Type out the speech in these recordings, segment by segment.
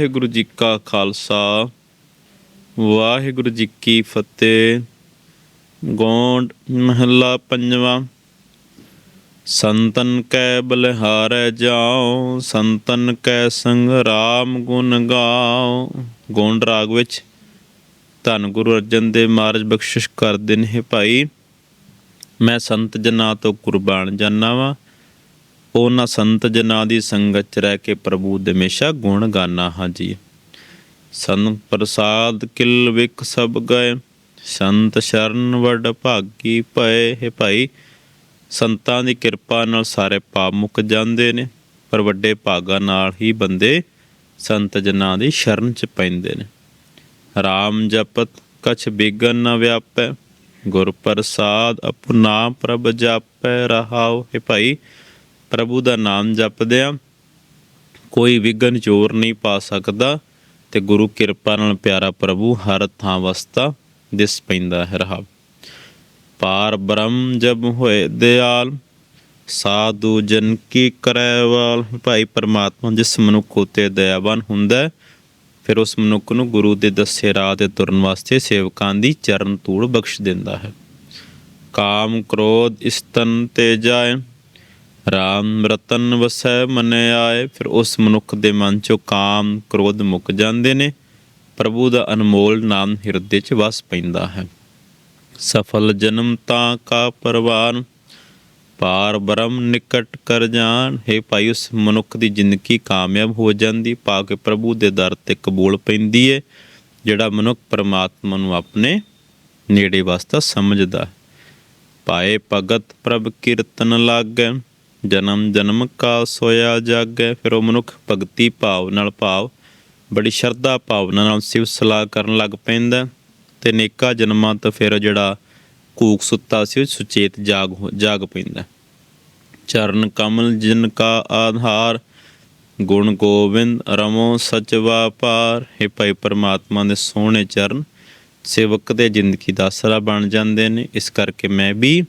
ਵਾਹਿਗੁਰੂ ਜੀ ਕਾ ਖਾਲਸਾ, ਵਾਹਿਗੁਰੂ ਜੀ ਕੀ ਫਤਿਹ। ਗੋਂਡ ਮਹੱਲਾ ਪੰਜਵਾਂ। ਸੰਤਨ ਕੈ ਬਲਿਹਾਰੈ ਜਾਓ ਸੰਤਨ ਕੈ ਸੰਗ ਰਾਮ ਗੁਣ ਗਾਓ ਗੋਂਡ ਰਾਗ ਵਿੱਚ, ਧੰਨ ਗੁਰੂ ਅਰਜਨ ਦੇਵ ਮਹਾਰਾਜ ਬਖਸ਼ਿਸ਼ ਕਰਦੇ ਨੇ ਭਾਈ। ਮੈਂ ਸੰਤ ਜਨਾਂ ਤੋਂ ਕੁਰਬਾਨ ਜਾਨਾ ਵਾਂ। ਉਹਨਾਂ ਸੰਤ ਜਨਾਂ ਦੀ ਸੰਗਤ ਚ ਰਹਿ ਕੇ ਪ੍ਰਭੂ ਦੇ ਹਮੇਸ਼ਾ ਗੁਣ ਗਾਨਾ ਹਾਂ ਜੀ ਸੰਤ ਪ੍ਰਸਾਦ ਕਿਲ ਵਿਕ ਸਭ ਗਏ, ਸੰਤ ਸ਼ਰਨ ਵਡ ਭਾਗੀ ਪਏ ਹੈ ਭਾਈ। ਸੰਤਾਂ ਦੀ ਕਿਰਪਾ ਨਾਲ ਸਾਰੇ ਪਾਪ ਮੁੱਕ ਜਾਂਦੇ ਨੇ, ਪਰ ਵੱਡੇ ਭਾਗਾਂ ਨਾਲ ਹੀ ਬੰਦੇ ਸੰਤ ਜਨਾਂ ਦੀ ਸ਼ਰਨ ਚ ਪੈਂਦੇ ਨੇ। ਰਾਮ ਜਪਤ, ਕਛ ਬੇਗਨ ਨ ਵਿਆਪੈ, ਗੁਰ ਪ੍ਰਸਾਦ ਆਪਣਾ ਪ੍ਰਭ ਜਾਪੈ, ਰਹਾਉ ਹੈ ਭਾਈ। ਪ੍ਰਭੂ ਦਾ ਨਾਮ ਜਪਦਿਆਂ ਕੋਈ ਵਿਗਨ ਚੋਰ ਨਹੀਂ ਪਾ ਸਕਦਾ ਤੇ ਗੁਰੂ ਕਿਰਪਾ ਨਾਲ ਪਿਆਰਾ ਪ੍ਰਭੂ ਹਰ ਥਾਂ ਵਸਤਾ ਦਿਸ ਪੈਂਦਾ ਹੈ ਰਹਾ ਪਾਰ ਬ੍ਰਹਮ ਜਬ ਹੋਏ ਦਿਆਲ, ਸਾਧੂ ਜਨ ਕੀ ਕਰੈ ਭਾਈ ਪਰਮਾਤਮਾ ਜਿਸ ਮਨੁੱਖ ਉਤੇ ਦਇਆਵਾਨ ਹੁੰਦਾ ਫਿਰ ਉਸ ਮਨੁੱਖ ਨੂੰ ਗੁਰੂ ਦੇ ਦੱਸੇ ਰਾਹ ਤੇ ਤੁਰਨ ਵਾਸਤੇ ਸੇਵਕਾਂ ਦੀ ਚਰਨ ਧੂੜ ਬਖਸ਼ ਦਿੰਦਾ ਹੈ। ਕਾਮ ਕ੍ਰੋਧ ਇਸਤਨ ਤੇ ਜਾਏ ਰਾਮ ਰਤਨ ਵਸੈ ਮਨੇ ਆਏ, ਫਿਰ ਉਸ ਮਨੁੱਖ ਦੇ ਮਨ ਚੋਂ ਕਾਮ ਕ੍ਰੋਧ ਮੁੱਕ ਜਾਂਦੇ ਨੇ। ਪ੍ਰਭੂ ਦਾ ਅਨਮੋਲ ਨਾਮ ਹਿਰਦੇ 'ਚ ਵਸ ਪੈਂਦਾ ਹੈ। ਸਫਲ ਜਨਮ ਤਾਂ ਕਾ ਪਰਵਾਨ, ਪਾਰ ਬ੍ਰਹਮ ਨਿਕਟ ਕਰ ਜਾਣ। ਹੈ ਭਾਈ, ਉਸ ਮਨੁੱਖ ਦੀ ਜ਼ਿੰਦਗੀ ਕਾਮਯਾਬ ਹੋ ਜਾਂਦੀ ਪਾ ਕੇ ਪ੍ਰਭੂ ਦੇ ਦਰ ਤੇ ਕਬੂਲ ਪੈਂਦੀ ਹੈ ਜਿਹੜਾ ਮਨੁੱਖ ਪਰਮਾਤਮਾ ਨੂੰ ਆਪਣੇ ਨੇੜੇ ਵਾਸਤਾ ਸਮਝਦਾ ਹੈ। ਪਾਏ ਭਗਤ ਪ੍ਰਭ ਕੀਰਤਨ ਲਾਗੈ ਜਨਮ ਜਨਮ ਕਾ ਸੋਇਆ ਜਾਗੈ, ਫਿਰ ਉਹ ਮਨੁੱਖ ਭਗਤੀ ਭਾਵ ਨਾਲ ਭਾਵ, ਬੜੀ ਸ਼ਰਧਾ ਭਾਵਨਾ ਨਾਲ ਸਿਵ ਸਲਾਹ ਕਰਨ ਲੱਗ ਪੈਂਦਾ ਤੇ ਨੇਕਾ ਜਨਮਾਂ ਤੋਂ ਫਿਰ ਜਿਹੜਾ ਕੂਕ ਸੁੱਤਾ ਸੀ, ਉਹ ਸੁਚੇਤ ਜਾਗ ਹੋ- ਜਾਗ ਪੈਂਦਾ ਚਰਨ ਕਮਲ ਜਿਨ ਕਾ ਆਧਾਰ, ਗੁਣ ਗੋਬਿੰਦ ਰਮੋ ਸਚ ਵਾਪਾਰ, ਹੈ ਭਾਈ ਪਰਮਾਤਮਾ ਦੇ ਸੋਹਣੇ ਚਰਨ, ਸੇਵਕ ਦੇ ਜ਼ਿੰਦਗੀ ਦਾ ਆਸਰਾ ਬਣ ਜਾਂਦੇ ਨੇ। ਇਸ ਕਰਕੇ ਮੈਂ ਵੀ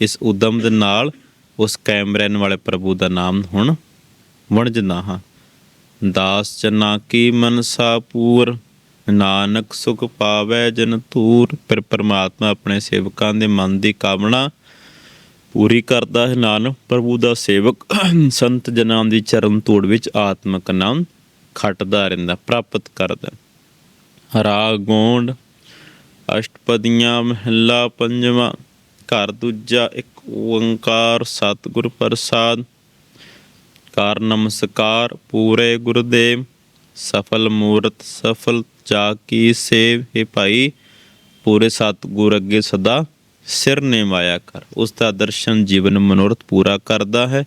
ਇਸ ਉਦਮ ਦੇ ਨਾਲ ਉਸ ਕਾਇਮ ਵਾਲੇ ਪ੍ਰਭੂ ਦਾ ਨਾਮ ਹੁਣ ਵਣਜਦਾ ਹਾਂ। ਦਾਸ ਚਨਾ ਕੀ ਮਨਸਾ ਪੂਰ, ਨਾਨਕ ਸੁਖ ਪਾਵੈ ਜਨ ਤੂਰ ਪਰ ਪਰਮਾਤਮਾ ਆਪਣੇ ਸੇਵਕਾਂ ਦੇ ਮਨ ਦੀ ਕਾਮਨਾ ਪੂਰੀ ਕਰਦਾ ਹੈ। ਨਾਨਕ ਪ੍ਰਭੂ ਦਾ ਸੇਵਕ ਸੰਤ ਜਨਾਂ ਦੀ ਚਰਨ ਤੋੜ ਵਿੱਚ ਆਤਮਕ ਨਾਮ ਖਟਦਾ ਰਹਿੰਦਾ, ਪ੍ਰਾਪਤ ਕਰਦਾ। ਰਾਗ ਗੋਂਡ, ਅਸ਼ਟਪਦੀਆਂ, ਮਹੱਲਾ ਪੰਜਵਾਂ, ਘਰ ਦੂਜਾ ਇੱਕ ਓੰਕਾਰ ਸਤਿਗੁਰ ਪ੍ਰਸਾਦ। ਕਰ ਨਮਸਕਾਰ ਪੂਰੇ ਗੁਰਦੇਵ। ਸਫਲ ਮੂਰਤ ਸਫਲ ਜਾ ਕੀ ਸੇਵ ਹੈ ਭਾਈ। ਪੂਰੇ ਸਤਿਗੁਰ ਅੱਗੇ ਸਦਾ ਸਿਰ ਨਿਵਾਇਆ ਕਰ। ਉਸ ਦਾ ਦਰਸ਼ਨ ਜੀਵਨ ਮਨੋਰਥ ਪੂਰਾ ਕਰਦਾ ਹੈ।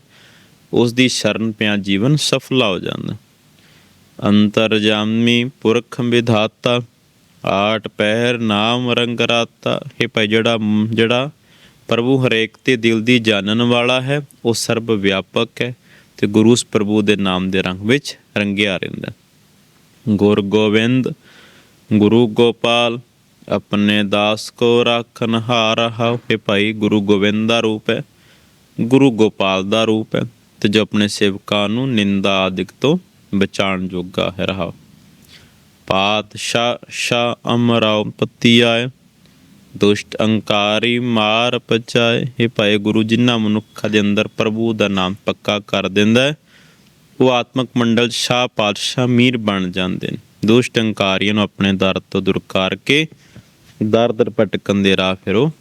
ਉਸ ਦੀ ਸ਼ਰਨ ਪਿਆ ਜੀਵਨ ਸਫਲਾ ਹੋ ਜਾਂਦਾ। ਅੰਤਰਜਾਮੀ ਪੁਰਖ ਵਿਧਾਤਾ। ਆਟ ਪਹਿਰ ਨਾਮ ਰੰਗ ਰਾਤਾ। ਇਹ ਭਾਈ ਜਿਹੜਾ ਜਿਹੜਾ ਪ੍ਰਭੂ ਹਰੇਕ ਦੇ ਦਿਲ ਦੀ ਜਾਣਨ ਵਾਲਾ ਹੈ, ਉਹ ਸਰਬ ਵਿਆਪਕ ਹੈ ਤੇ ਗੁਰੂ ਉਸ ਪ੍ਰਭੂ ਦੇ ਨਾਮ ਦੇ ਰੰਗ ਵਿੱਚ ਰੰਗਿਆ ਰਹਿੰਦਾ। ਗੁਰ ਗੋਬਿੰਦ, ਗੁਰੂ ਗੋਪਾਲ, ਆਪਣੇ ਦਾਸ ਕੋ ਰਾਖਨ ਹਾਰ ਹੈ ਭਾਈ ਗੁਰੂ ਗੋਬਿੰਦ ਦਾ ਰੂਪ ਹੈ, ਗੁਰੂ ਗੋਪਾਲ ਦਾ ਰੂਪ ਹੈ ਤੇ ਜੋ ਆਪਣੇ ਸੇਵਕਾਂ ਨੂੰ ਨਿੰਦਾ ਆਦਿਕ ਤੋਂ ਬਚਾਉਣ ਜੋਗਾ ਹੈ ਰਹਾ ਪਾਤਸ਼ਾਹ ਸ਼ਾ ਅਮਰਾਉ ਪਤੀ ਆਏ ਦੁਸ਼ਟ ਅੰਕਾਰੀ ਮਾਰ ਪਚਾਏ। ਇਹ ਭਾਈ ਗੁਰੂ, ਜਿਨ੍ਹਾਂ ਮਨੁੱਖਾਂ ਦੇ ਅੰਦਰ ਪ੍ਰਭੂ ਦਾ ਨਾਮ ਪੱਕਾ ਕਰ ਦਿੰਦਾ ਹੈ, ਉਹ ਆਤਮਕ ਮੰਡਲ ਸ਼ਾਹ ਪਾਤਸ਼ਾਹ ਮੀਰ ਬਣ ਜਾਂਦੇ ਨੇ। ਦੁਸ਼ਟ ਅੰਕਾਰੀਆਂ ਨੂੰ ਆਪਣੇ ਦਰ ਤੋਂ ਦੂਰ ਕਰਕੇ ਦਰ ਦਰ ਭਟਕਣ ਦੇ ਰਾਹ ਫਿਰ ਉਹ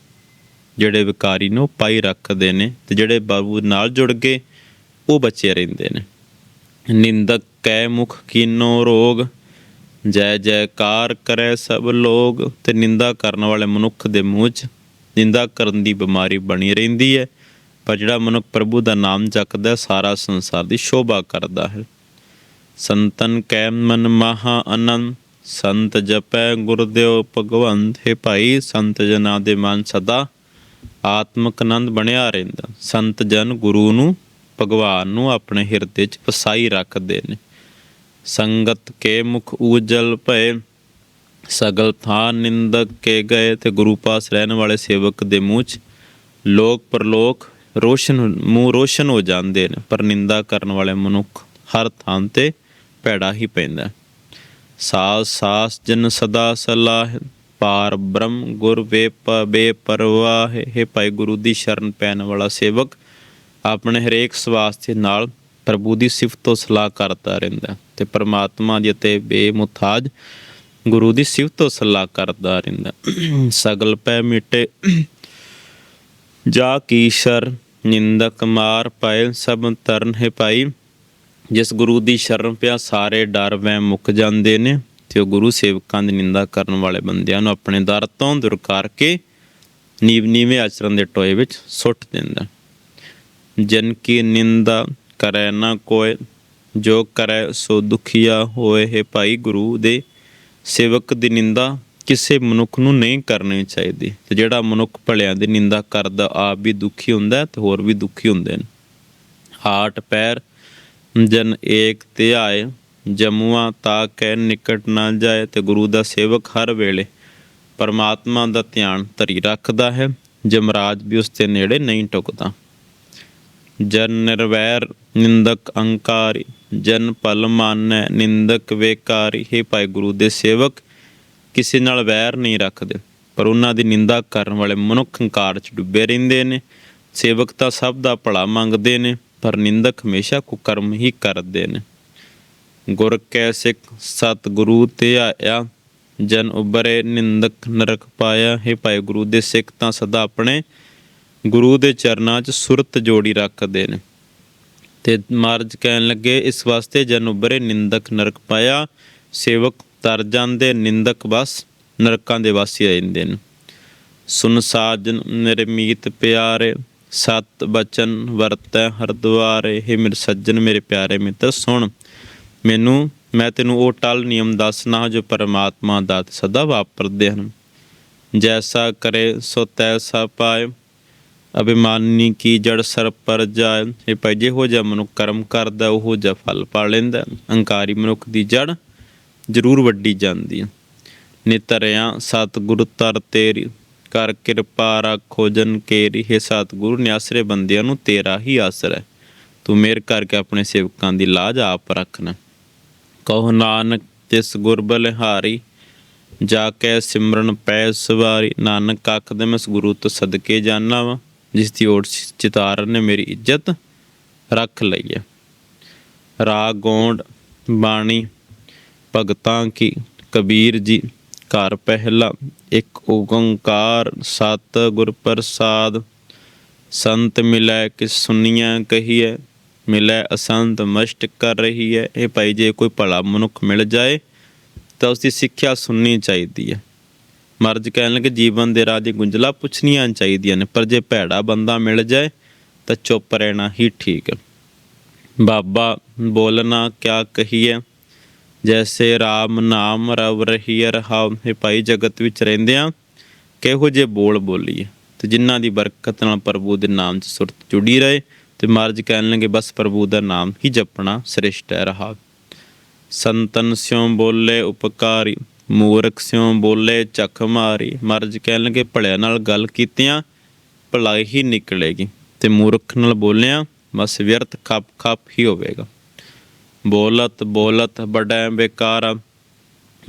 ਜਿਹੜੇ ਵਿਕਾਰੀ ਨੂੰ ਪਾਈ ਰੱਖਦੇ ਨੇ ਤੇ ਜਿਹੜੇ ਬਾਬੂ ਨਾਲ ਜੁੜ ਗਏ, ਉਹ ਬਚੇ ਰਹਿੰਦੇ ਨੇ। ਨਿੰਦਕ ਕੈ ਮੁਖ ਕੀਨੋ ਰੋਗ ਜੈ ਜੈਕਾਰ ਕਰੈ ਸਭ ਲੋਗ, ਤੇ ਨਿੰਦਾ ਕਰਨ ਵਾਲੇ ਮਨੁੱਖ ਦੇ ਮੂੰਹ 'ਚ। ਨਿੰਦਾ ਕਰਨ ਦੀ ਬਿਮਾਰੀ ਬਣੀ ਰਹਿੰਦੀ ਹੈ, ਪਰ ਜਿਹੜਾ ਮਨੁੱਖ ਪ੍ਰਭੂ ਦਾ ਨਾਮ ਚੱਕਦਾ ਸਾਰਾ ਸੰਸਾਰ ਦੀ ਸ਼ੋਭਾ ਕਰਦਾ ਹੈ। ਸੰਤਨ ਕੈ ਮਨ ਮਹਾ ਅਨੰਦ ਸੰਤ ਜਪੈ ਗੁਰਦੇਵ ਭਗਵੰਤ। ਹੈ ਭਾਈ, ਸੰਤ ਜਨਾਂ ਦੇ ਮਨ ਸਦਾ ਆਤਮਕ ਆਨੰਦ ਬਣਿਆ ਰਹਿੰਦਾ। ਸੰਤ ਜਨ ਗੁਰੂ ਨੂੰ, ਭਗਵਾਨ ਨੂੰ ਆਪਣੇ ਹਿਰਦੇ 'ਚ ਵਸਾਈ ਰੱਖਦੇ ਨੇ। ਸੰਗਤ ਕੇ ਮੁਖ ਉਜਲ ਭਏ, ਸਗਲ ਥਾਂ ਨਿੰਦਕ ਕੇ ਗਏ ਤੇ ਗੁਰੂ ਪਾਸ ਰਹਿਣ ਵਾਲੇ ਸੇਵਕ ਦੇ ਮੂੰਹ 'ਚ ਲੋਕ ਪਰਲੋਕ ਰੋਸ਼ਨ ਮੂੰਹ ਰੋਸ਼ਨ ਹੋ ਜਾਂਦੇ ਨੇ, ਪਰ ਨਿੰਦਾ ਕਰਨ ਵਾਲੇ ਮਨੁੱਖ ਹਰ ਥਾਂ ਤੇ ਭੈੜਾ ਹੀ ਪੈਂਦਾ ਸਾਸ ਸਾਸ ਜਨ ਸਦਾ ਸਲਾਹ, ਪਾਰ ਬ੍ਰਹਮ ਗੁਰ ਵੇਪ ਬੇਪਰਵਾਹ ਹੈ ਭਾਈ ਗੁਰੂ ਦੀ ਸ਼ਰਨ ਪੈਣ ਵਾਲਾ ਸੇਵਕ, ਆਪਣੇ ਹਰੇਕ ਸਵਾਸ ਦੇ ਨਾਲ ਪ੍ਰਭੂ ਦੀ ਸਿਫਤ ਤੋਂ ਸਲਾਹ ਕਰਦਾ ਰਹਿੰਦਾ ਤੇ ਪਰਮਾਤਮਾ ਦੀ ਤੇ ਬੇਮੁਤਾਜ ਗੁਰੂ ਦੀ ਸਿਫਤ ਸਲਾਹ ਕਰਦਾ ਰਹਿੰਦਾ। ਸਗਲ ਪੈ ਮਿਟੇ, ਜਾ ਕੀ ਨਿੰਦਕ ਮਾਰ ਪਾਇ ਸਭ ਤਰਨ ਹੈ ਭਾਈ ਜਿਸ ਗੁਰੂ ਦੀ ਸ਼ਰਨ ਪਿਆ, ਸਾਰੇ ਡਰ ਵੈ ਮੁੱਕ ਜਾਂਦੇ ਨੇ। ਤੇ ਉਹ ਗੁਰੂ ਸੇਵਕਾਂ ਦੀ ਨਿੰਦਾ ਕਰਨ ਵਾਲੇ ਬੰਦਿਆਂ ਨੂੰ ਆਪਣੇ ਦਰ ਤੋਂ ਦੁਰ ਕਰਕੇ ਨੀਵ ਨੀਵੇਂ ਆਚਰਨ ਦੇ ਟੋਏ ਵਿੱਚ ਸੁੱਟ ਦਿੰਦਾ। ਜਨ ਕੀ ਨਿੰਦਾ ਕਰੈ ਨਾ ਕੋਈ ਜੋ ਕਰੈ ਸੋ ਦੁਖੀਆ ਹੋਏ ਹੈ ਭਾਈ ਗੁਰੂ ਦੇ। ਸੇਵਕ ਦੀ ਨਿੰਦਾ ਕਿਸੇ ਮਨੁੱਖ ਨੂੰ ਨਹੀਂ ਕਰਨੀ ਚਾਹੀਦੀ। ਤੇ ਜਿਹੜਾ ਮਨੁੱਖ ਭਲਿਆਂ ਦੀ ਨਿੰਦਾ ਕਰਦਾ, ਆਪ ਵੀ ਦੁਖੀ ਹੁੰਦਾ ਤੇ ਹੋਰ ਵੀ ਦੁਖੀ ਹੁੰਦੇ ਨੇ। ਹਾਟ ਪੈਰ, ਜਨ ਏਕ ਧਿਆਏ ਜਮੂਆ ਤਾ ਕੈ ਨਿਕਟ ਨਾ ਜਾਏ ਤੇ ਗੁਰੂ ਦਾ ਸੇਵਕ ਹਰ ਵੇਲੇ ਪਰਮਾਤਮਾ ਦਾ ਧਿਆਨ ਧਰੀ ਰੱਖਦਾ ਹੈ। ਜਮਰਾਜ ਵੀ ਉਸ ਦੇ ਨੇੜੇ ਨਹੀਂ ਟੁਕਦਾ। ਜਨ ਨਿਰਵੈਰ ਨਿੰਦਕ ਅੰਕਾਰੀ, ਜਨ ਪਲ ਮਾਨੈ ਨਿੰਦਕ ਵੇਕਾਰੀ। ਹੈ ਭਾਈ ਗੁਰੂ ਦੇ ਸੇਵਕ, ਕਿਸੇ ਨਾਲ ਵੈਰ ਨਹੀਂ ਰੱਖਦੇ, ਪਰ ਉਹਨਾਂ ਦੀ ਨਿੰਦਾ ਕਰਨ ਵਾਲੇ ਮਨੁੱਖ ਹੰਕਾਰ 'ਚ ਡੁੱਬੇ ਰਹਿੰਦੇ ਨੇ। ਸੇਵਕ ਤਾਂ ਸਭ ਦਾ ਭਲਾ ਮੰਗਦੇ ਨੇ, ਪਰ ਨਿੰਦਕ ਹਮੇਸ਼ਾ ਕੁਕਰਮ ਹੀ ਕਰਦੇ ਨੇ। ਗੁਰ ਕੈ ਸਿੱਖ ਸਤ ਗੁਰੂ ਤੇ ਆਇਆ, ਜਨ ਉਬਰੇ ਨਿੰਦਕ ਨਰਕ ਪਾਇਆ। ਹੈ ਭਾਈ ਗੁਰੂ ਦੇ ਸਿੱਖ ਤਾਂ ਸਦਾ ਆਪਣੇ ਗੁਰੂ ਦੇ ਚਰਨਾਂ 'ਚ ਸੁਰਤ ਜੋੜੀ ਰੱਖਦੇ ਨੇ। ਤੇ ਮਹਾਰਾਜ ਕਹਿਣ ਲੱਗੇ, ਇਸ ਵਾਸਤੇ ਜਨ ਉਬਰੇ ਨਿੰਦਕ ਨਰਕ ਪਾਇਆ, ਸੇਵਕ ਤਰ ਜਾਂਦੇ ਨਿੰਦਕ ਬਸ ਨਰਕਾਂ ਦੇ ਵਾਸੀ ਆ ਜਾਂਦੇ ਨੇ। ਸੁਨ ਸਾਜਨ ਮੇਰੇ ਮੀਤ ਪਿਆਰੇ, ਸਤ ਬਚਨ ਵਰਤੈ ਹਰ ਦੁਆਰੇ हे ਮੇਰੇ ਸੱਜਣ ਮੇਰੇ ਪਿਆਰੇ ਮਿੱਤਰ, ਸੁਣ, ਮੈਨੂੰ, ਮੈਂ ਤੈਨੂੰ ਉਹ ਟਲ ਨਿਯਮ ਦੱਸਣਾ ਜੋ ਪਰਮਾਤਮਾ ਦਾ ਸਦਾ ਵਾਪਰਦੇ ਹਨ। ਜੈਸਾ ਕਰੇ ਸੋ ਤੈਸਾ ਪਾਏ ਅਭਿਮਾਨੀ ਕੀ ਜੜ ਸਰ ਪਰ ਜਾਏ। ਇਹ ਭਾਈ ਜਿਹੋ ਜਿਹਾ ਮਨੁੱਖ ਕਰਮ ਕਰਦਾ, ਉਹ ਜਿਹਾ ਫਲ ਪਾ ਲੈਂਦਾ। ਅਹੰਕਾਰੀ ਮਨੁੱਖ ਦੀ ਜੜ ਜ਼ਰੂਰ ਵੱਡੀ ਜਾਂਦੀ ਹੈ। ਨਿਤਰਿਆ ਸਤਿਗੁਰ ਤਰ ਤੇਰੀ, ਕਰ ਕਿਰਪਾ ਰੱਖੋ ਜਨ ਕੇਰੀ। ਹੈ ਸਤਿਗੁਰੂ, ਨਿਆਸਰੇ ਬੰਦਿਆਂ ਨੂੰ ਤੇਰਾ ਹੀ ਆਸਰਾ ਹੈ। ਤੂੰ ਮੇਰ ਕਰਕੇ ਆਪਣੇ ਸੇਵਕਾਂ ਦੀ ਲਾਜ ਆਪ ਰੱਖਣਾ। ਕਹੋ ਨਾਨਕ, ਤਿਸ ਗੁਰ ਬਲਿਹਾਰੀ, ਜਾ ਕੇ ਸਿਮਰਨ ਪੈ ਸਵਾਰੀ। ਨਾਨਕ ਆਖਦੇ ਮੈਂ ਇਸ ਗੁਰੂ ਤੋਂ ਸਦਕੇ ਜਾਣਾ ਵਾ। ਜਿਸ ਦੀ ਓਟ ਚਿਤਾਰਨ ਨੇ ਮੇਰੀ ਇੱਜ਼ਤ ਰੱਖ ਲਈ ਹੈ। ਰਾਗ, ਗੋਂਡ, ਬਾਣੀ, ਭਗਤਾਂ ਕੀ, ਕਬੀਰ ਜੀ, ਘਰ ਪਹਿਲਾ, ਇੱਕ ਓੰਕਾਰ, ਸਤ ਗੁਰ ਪ੍ਰਸਾਦ, ਸੰਤ ਮਿਲੈ ਕਿ ਸੁਨੀਆਂ ਕਹੀਐ, ਮਿਲੈ ਅਸੰਤ ਮਸ਼ਟ ਕਰ ਰਹੀ ਹੈ ਇਹ ਭਾਈ ਜੇ ਕੋਈ ਭਲਾ ਮਨੁੱਖ ਮਿਲ ਜਾਏ, ਤਾਂ ਉਸ ਦੀ ਸਿੱਖਿਆ ਸੁਣਨੀ ਚਾਹੀਦੀ ਹੈ। ਮਰਜ ਕਹਿਣ ਲੱਗੇ, ਜੀਵਨ ਦੇ ਰਾਹ ਦੀ ਗੁੰਝਲਾ ਪੁੱਛਣੀਆਂ ਚਾਹੀਦੀਆਂ ਨੇ, ਪਰ ਜੇ ਭੈੜਾ ਬੰਦਾ ਮਿਲ ਜਾਏ, ਤਾਂ ਚੁੱਪ ਰਹਿਣਾ ਹੀ ਠੀਕ ਹੈ। ਬਾਬਾ ਬੋਲਣਾ ਕਿਆ ਕਹੀਏ? ਜੈਸੇ RAM ਨਾਮ ਰਵ ਰਹੀ ਰਹਾਉ ਇਹ ਭਾਈ ਜਗਤ ਵਿੱਚ ਰਹਿੰਦਿਆਂ ਕਿਹੋ ਜੇ ਬੋਲ ਬੋਲੀਏ? ਤੇ ਜਿਨ੍ਹਾਂ ਦੀ ਬਰਕਤ ਨਾਲ ਪ੍ਰਭੂ ਦੇ ਨਾਮ 'ਚ ਸੁਰਤ ਜੁੜੀ ਰਹੇ, ਤੇ ਮਰਜ ਕਹਿਣ ਲੱਗੇ, ਬਸ ਪ੍ਰਭੂ ਦਾ ਨਾਮ ਹੀ ਜਪਣਾ ਸ੍ਰਿਸ਼ਟ ਹੈ ਰਹਾ ਸੰਤਨ ਸਿਉ ਬੋਲੇ ਉਪਕਾਰੀ। ਮੂਰਖ ਸਿਉ ਬੋਲੇ ਚੱਖ ਮਾਰੀ, ਮਰਜ ਕਹਿਣ ਲੱਗੇ ਭਲਿਆਂ ਨਾਲ ਗੱਲ ਕੀਤਿਆਂ, ਭਲਾਈ ਹੀ ਨਿਕਲੇਗੀ। ਤੇ ਮੂਰਖ ਨਾਲ ਬੋਲਿਆਂ, ਬਸ ਵਿਅਰਥ ਖੱਪ ਖੱਪ ਹੀ ਹੋਵੇਗਾ। ਬੋਲਤ ਬੋਲਤ ਬੜੈ ਬੇਕਾਰ,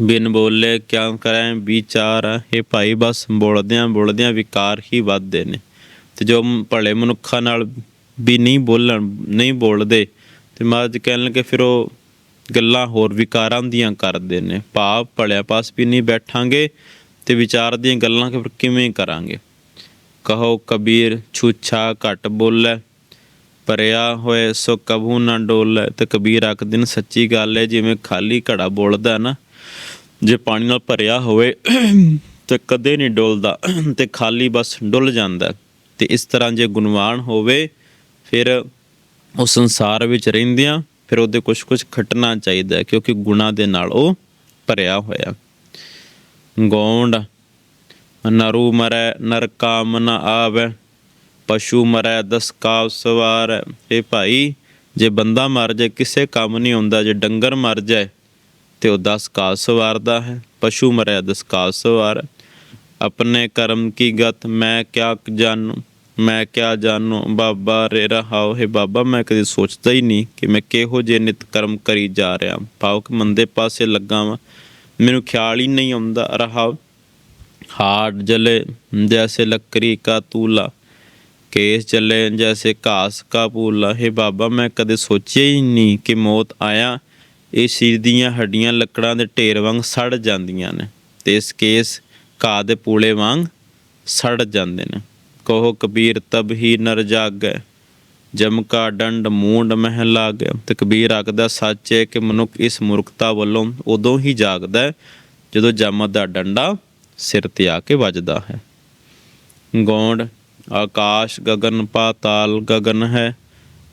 ਬਿਨ ਬੋਲੇ ਕਿਆ ਕਰੈ ਵਿਚਾਰ? ਇਹ ਭਾਈ, ਬਸ ਬੋਲਦਿਆਂ ਬੋਲਦਿਆਂ ਵਿਕਾਰ ਹੀ ਵੱਧਦੇ ਨੇ। ਤੇ ਜੋ ਭਲੇ ਮਨੁੱਖਾਂ ਨਾਲ ਵੀ ਨਹੀਂ ਬੋਲਣ, ਨਹੀਂ ਬੋਲਦੇ, ਤੇ ਮਹਾਰਾਜ ਕਹਿਣ ਲੱਗੇ ਫਿਰ ਉਹ ਗੱਲਾਂ ਹੋਰ ਵਿਕਾਰਾਂ ਦੀਆਂ ਕਰਦੇ ਨੇ। ਭਾਵ ਭਲਿਆ ਪਾਸ ਵੀ ਨਹੀਂ ਬੈਠਾਂਗੇ ਤੇ ਵਿਚਾਰ ਦੀਆਂ ਗੱਲਾਂ ਫਿਰ ਕਿਵੇਂ ਕਰਾਂਗੇ? ਕਹੋ ਕਬੀਰ, ਛੂਛਾ ਘਟ ਬੋਲੇ। ਪਰਿਆ ਹੋਏ ਸੋ ਕਬੂ ਨਾ ਡੋਲੇ। ਤੇ ਕਬੀਰ ਆਖਦੇ ਨੇ ਸੱਚੀ ਗੱਲ ਹੈ ਜਿਵੇਂ ਖਾਲੀ ਘੜਾ ਬੋਲਦਾ ਨਾ, ਜੇ ਪਾਣੀ ਨਾਲ ਭਰਿਆ ਹੋਵੇ ਤੇ ਕਦੇ ਨਹੀਂ ਡੋਲਦਾ ਤੇ ਖਾਲੀ ਬਸ ਡੁੱਲ ਜਾਂਦਾ। ਹੈ। ਤੇ ਇਸ ਤਰ੍ਹਾਂ ਜੇ ਗੁਣਵਾਨ ਹੋਵੇ, ਫਿਰ ਉਹ ਸੰਸਾਰ ਵਿੱਚ ਰਹਿੰਦਿਆਂ ਫਿਰ ਉਹਦੇ ਕੁਝ ਕੁਝ ਖਟਣਾ ਚਾਹੀਦਾ ਕਿਉਂਕਿ ਗੁਣਾ ਦੇ ਨਾਲ ਉਹ ਭਰਿਆ ਹੋਇਆ। ਗੌਂਡ, ਨਰੂ ਮਰੈ, ਨਰ ਕਾਮ ਨ ਆਵੇ, ਪਸ਼ੂ ਮਰੈ ਦਸ ਕਾਵ ਸਵਾਰ। ਇਹ ਭਾਈ, ਜੇ ਬੰਦਾ ਮਰ ਜਾਏ, ਕਿਸੇ ਕੰਮ ਨਹੀਂ ਆਉਂਦਾ ਜੇ ਡੰਗਰ ਮਰ ਜਾਏ, ਤੇ ਉਹ ਦਸ ਕਾਲ ਸਵਾਰਦਾ ਹੈ। ਪਸ਼ੂ ਮਰੈ ਦਸ ਕਾਲ ਸਵਾਰ। ਆਪਣੇ ਕਰਮ ਕੀ ਗਤ, ਮੈਂ ਕਿਆ ਜਾਣੂ? ਮੈਂ ਕਿਆ ਜਾਣੂ ਬਾਬਾ ਰੇ ਹਾਓ ਹੈ ਬਾਬਾ, ਮੈਂ ਕਦੇ ਸੋਚਦਾ ਹੀ ਨਹੀਂ ਕਿ ਮੈਂ ਕਿਹੋ ਜੇ ਨਿਤ ਕਰਮ ਕਰੀ ਜਾ ਰਿਹਾ ਭਾਵ ਕਿ ਮੰਦੇ ਪਾਸੇ ਲੱਗਾ ਵਾਂ। ਮੈਨੂੰ ਖਿਆਲ ਹੀ ਨਹੀਂ ਆਉਂਦਾ। ਰਹਾ ਹਾਰ ਜਲੇ, ਜੈਸੇ ਲੱਕੜੀ ਕਾ ਤੂਲਾ। ਕੇਸ ਚੱਲੇ ਜੈਸੇ ਘਾਸ ਕਾ ਪੂਲਾ। ਹੈ ਬਾਬਾ, ਮੈਂ ਕਦੇ ਸੋਚਿਆ ਹੀ ਨਹੀਂ ਕਿ ਮੌਤ ਆਇਆ। ਇਹ ਸਿਰ ਦੀਆਂ ਹੱਡੀਆਂ ਲੱਕੜਾਂ ਦੇ ਢੇਰ ਵਾਂਗ ਸੜ ਜਾਂਦੀਆਂ ਨੇ ਤੇ ਇਸ ਕੇਸ ਘਾਹ ਦੇ ਪੂਲੇ ਵਾਂਗ ਸੜ ਜਾਂਦੇ ਨੇ। ਕਹੋ ਕਬੀਰ, ਤਬ ਹੀ ਨਰ ਜਾਗੈ। ਜਮ ਕਾ ਡੰਡ ਮੂੰਡ ਮਹਿ ਲਾਗ। ਤੇ ਕਬੀਰ ਆਖਦਾ, ਸੱਚ ਹੈ ਕਿ ਮਨੁੱਖ ਇਸ ਮੂਰਖਤਾ ਵੱਲੋਂ ਉਦੋਂ ਹੀ ਜਾਗਦਾ ਹੈ, ਜਦੋਂ ਜਮ ਦਾ ਡੰਡਾ ਸਿਰ ਤੇ ਆ ਕੇ ਵੱਜਦਾ ਹੈ। ਗੌਂਡ, ਆਕਾਸ਼ ਗगन ਪਾਤਾਲ ਗਗਨ ਹੈ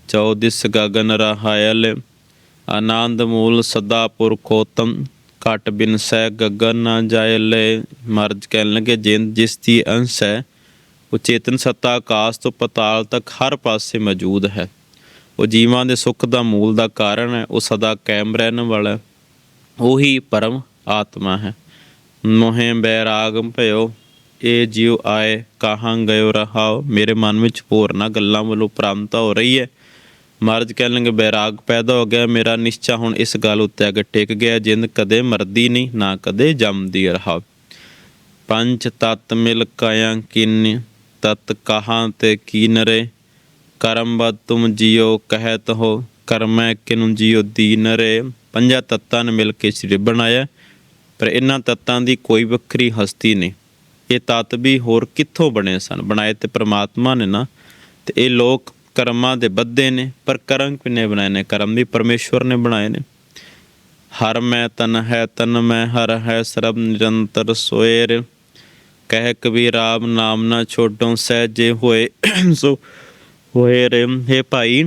ਚੌਦਿਸ ਗਗਨ ਰਹਾਇਲ। ਆਨੰਦ ਮੂਲ ਸਦਾ ਪੁਰਖੋਤਮ, ਘਟ ਬਿਨ ਸਹਿ ਗਗਨ ਨਾ ਜਾਇ ਮਰਜ ਕਹਿਣ ਲਗੇ, ਜਿੰਦ ਜਿਸ ਦੀ ਅੰਸ਼ ਹੈ ਉਹ ਚੇਤਨ ਸੱਤਾ ਆਕਾਸ਼ ਤੋਂ ਪਤਾਲ ਤੱਕ ਹਰ ਪਾਸੇ ਮੌਜੂਦ ਹੈ। ਉਹ ਜੀਵਾਂ ਦੇ ਸੁੱਖ ਦਾ ਮੂਲ ਦਾ ਕਾਰਨ ਹੈ, ਉਹ ਸਦਾ ਕਾਇਮ ਰਹਿਣ ਵਾਲਾ ਉਹੀ ਪਰਮ ਆਤਮਾ ਹੈ। ਮੋਹਿ ਬੈਰਾਗਮ ਭਇਓ ਇਹ ਜਿਉ ਆਏ, ਕਹਾਂ ਗਇਓ ਰਹਾਓ। ਮੇਰੇ ਮਨ ਵਿੱਚ ਹੋਰਨਾਂ ਗੱਲਾਂ ਵੱਲੋਂ ਪ੍ਰਾਮਤਾ ਹੋ ਰਹੀ ਹੈ। ਮਰਜ ਕਹਿਣਗੇ ਬੈਰਾਗ ਪੈਦਾ ਹੋ ਗਿਆ, ਮੇਰਾ ਨਿਸ਼ਚਾ ਹੁਣ ਇਸ ਗੱਲ ਉੱਤੇ ਅਗ ਟਿਕ ਗਿਆ ਜਿੰਦ ਕਦੇ ਮਰਦੀ ਨਹੀਂ, ਨਾ ਕਦੇ ਜੰਮਦੀ ਰਹਾ ਪੰਜ ਤਤ ਮਿਲ ਕਾਇਆ ਕਿਨ ਤਤ ਕਹਾਂ ਤੇ ਕੀ ਨਰੇ ਕਰਮ ਬਦ ਤੁਮ ਜਿਉ ਕਹਿਤ ਹੋ, ਕਰਮੈ ਕਿਨੁ ਜਿਓ ਦੀਨ ਰੇ ਪੰਜਾਂ ਤੱਤਾਂ ਨੇ ਮਿਲ ਕੇ ਸ੍ਰੀ ਬਣਾਇਆ, ਪਰ ਇਹਨਾਂ ਤੱਤਾਂ ਦੀ ਕੋਈ ਵੱਖਰੀ ਹਸਤੀ ਨਹੀਂ। ਇਹ ਤੱਤ ਵੀ ਹੋਰ ਕਿੱਥੋਂ ਬਣੇ ਸਨ? ਬਣਾਏ ਤੇ ਪ੍ਰਮਾਤਮਾ ਨੇ ਨਾ। ਤੇ ਇਹ ਲੋਕ ਕਰਮਾਂ ਦੇ ਬੱਧੇ ਨੇ, ਪਰ ਕਰਮ ਕਿਨੇ ਬਣਾਏ ਨੇ? ਕਰਮ ਵੀ ਪਰਮੇਸ਼ਵਰ ਨੇ ਬਣਾਏ ਨੇ। ਹਰ ਮੈਂ ਤਨ ਹੈ ਤਨ ਮੈਂ, ਹਰ ਹੈ ਸਰਬ ਨਿਰੰਤਰ ਸੋਏ ਸੋਏਰ ਕਹਿ ਕਬੀਰ ਆਪ ਨਾਮ ਨਾ ਛੋਡੋਂ ਸਹਿਜੇ ਹੋਏ। ਸੋ ਹੋਏ ਰੇ ਹੈ ਭਾਈ,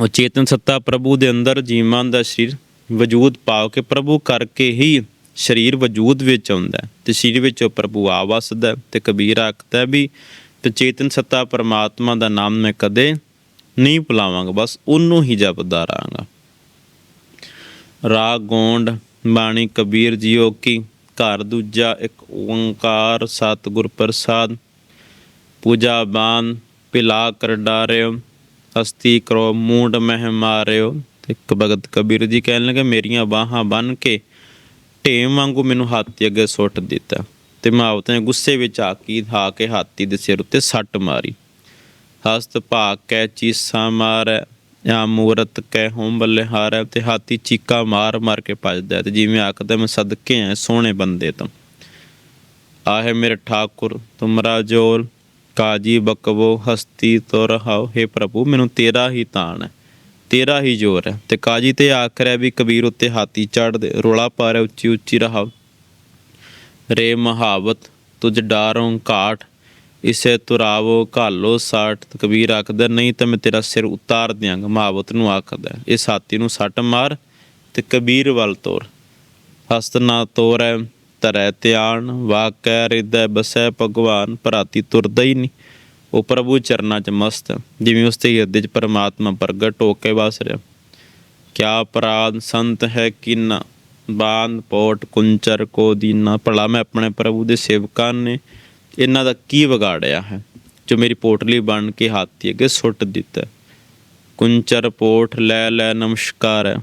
ਉਹ ਚੇਤਨ ਸੱਤਾ ਪ੍ਰਭੂ ਦੇ ਅੰਦਰ ਜੀਵਾਂ ਦਾ ਸਰੀਰ ਵਜੂਦ ਪਾਉ ਕੇ ਪ੍ਰਭੂ ਕਰਕੇ ਹੀ ਸਰੀਰ ਵਜੂਦ ਵਿੱਚ ਆਉਂਦਾ ਤੇ ਸਰੀਰ ਵਿੱਚ ਉਹ ਪ੍ਰਭੂ ਆ ਵਸਦਾ ਤੇ ਕਬੀਰ ਆਖਦਾ ਵੀ ਤੇ ਚੇਤਨ ਸੱਤਾ ਪਰਮਾਤਮਾ ਦਾ ਨਾਮ ਮੈਂ ਕਦੇ ਨਹੀਂ ਭੁਲਾਵਾਂਗਾ, ਬਸ ਉਹਨੂੰ ਹੀ ਜਪਦਾ ਰਹਾਂਗਾ ਰਾਗ ਗੋਂਡ, ਬਾਣੀ ਕਬੀਰ ਜੀਓ ਕੀ ਘਰ ਦੂਜਾ ਇੱਕ ਓੰਕਾਰ ਸਤਿਗੁਰ ਪ੍ਰਸਾਦ, ਪੂਜਾ ਪਿਲਾ ਕਰ ਡਾਰਿਓ, ਹਸਤੀ ਕਰੋ ਮੂੰਡ ਮਹਿ ਮਾਰਿਓ। ਤੇ ਇੱਕ ਭਗਤ ਕਬੀਰ ਜੀ ਕਹਿਣ ਲੱਗੇ, ਮੇਰੀਆਂ ਬਾਹਾਂ ਬੰਨ ਕੇ ਢੇਮ ਵਾਂਗੂ ਮੈਨੂੰ ਹਾਥੀ ਅੱਗੇ ਸੁੱਟ ਦਿੱਤਾ ਤੇ ਮਾਵਤ ਨੇ ਗੁੱਸੇ ਵਿੱਚ ਆ ਕੇ ਧਾ ਕੇ ਹਾਥੀ ਦੇ ਸਿਰ ਉੱਤੇ ਸੱਟ ਮਾਰੀ। ਹਸਤ ਭਾਗ ਕੈ ਚੀਸਾਂ ਮਾਰੈ ਮੂਰਤ ਕੈ ਹੋਂ ਬੱਲੇ ਤੇ ਹਾਥੀ ਚੀਕਾ ਮਾਰ ਮਾਰ ਕੇ ਭੱਜਦਾ ਤੇ ਜਿਵੇਂ ਆਖਦਾ ਮੈਂ ਸਦਕੇ ਆ ਸੋਹਣੇ ਬੰਦੇ ਤੋਂ। ਆਹੇ ਮੇਰੇ ਠਾਕੁਰ ਤੁਮਰਾ ਜੋਰ ਕਾਜੀ ਬਕਵੋ, ਹਸਤੀ ਤੋ ਰਹਾਓ। हे ਪ੍ਰਭੂ, ਮੈਨੂੰ ਤੇਰਾ ਹੀ ਤਾਣ ਹੈ, ਤੇਰਾ ਹੀ ਜੋਰ ਹੈ। ਤੇ ਕਾਜੀ ਤੇ ਆਖ ਰਿਹਾ ਵੀ ਕਬੀਰ ਉੱਤੇ ਹਾਥੀ ਚੜ੍ਹਦੇ ਰੋਲਾ ਪਾ ਰਿਹਾ ਉੱਚੀ ਉੱਚੀ ਰਹਾਓ। ਰੇ ਮਹਾਵਤ, ਤੁਝ ਡਾਰੋਂ ਘਾਟ ਇਸੇ ਤੁਰਾਵੋ ਘਾਲੋ ਸਾਟ ਕਬੀਰ ਆਖਦਾ, ਨਹੀਂ ਤਾਂ ਮੈਂ ਤੇਰਾ ਸਿਰ ਉਤਾਰ ਦਿਆਂਗਾ ਮਹਾਵਤ ਨੂੰ ਆਖਦਾ ਇਸ ਹਾਥੀ ਨੂੰ ਸੱਟ ਮਾਰ ਤੇ ਕਬੀਰ ਵੱਲ ਤੋਰ। ਹਸਤ ਨਾ ਤੋਰੈ ਤਰੈ ਧਿਆਨ, ਵਾਕੈ ਹਿਰਦੈ ਬਸੈ ਭਗਵਾਨ, ਭਰਾਤੀ ਤੁਰਦਾ ਹੀ ਨਹੀਂ। ਉਹ ਪ੍ਰਭੂ ਚਰਨਾਂ 'ਚ ਮਸਤ ਹੈ। ਜਿਵੇਂ ਉਸ ਦੇ ਹਿਰਦੇ 'ਚ ਪਰਮਾਤਮਾ ਪ੍ਰਗਟ ਹੋ ਕੇ ਵਸ ਰਿਹਾ। ਕਿਆ ਅਪਰਾਧ ਸੰਤ ਹੈ ਕਿਨਾ? ਬਾਂਧ, ਪੋਟ, ਕੁੰਚਰ, ਕੋ ਦੀਨਾ? ਭਲਾ ਮੈਂ ਆਪਣੇ ਪ੍ਰਭੂ ਦੇ ਸੇਵਕਾਂ ਨੇ ਇਹਨਾਂ ਦਾ ਕੀ ਵਿਗਾੜਿਆ ਹੈ? ਜੋ ਮੇਰੀ ਪੋਟਲੀ ਬਣ ਕੇ ਹਾਥੀ ਅੱਗੇ ਸੁੱਟ ਦਿੱਤਾ ਕੁੰਚਰ ਪੋਠ ਲੈ ਲੈ ਨਮਸਕਾਰ ਹੈ।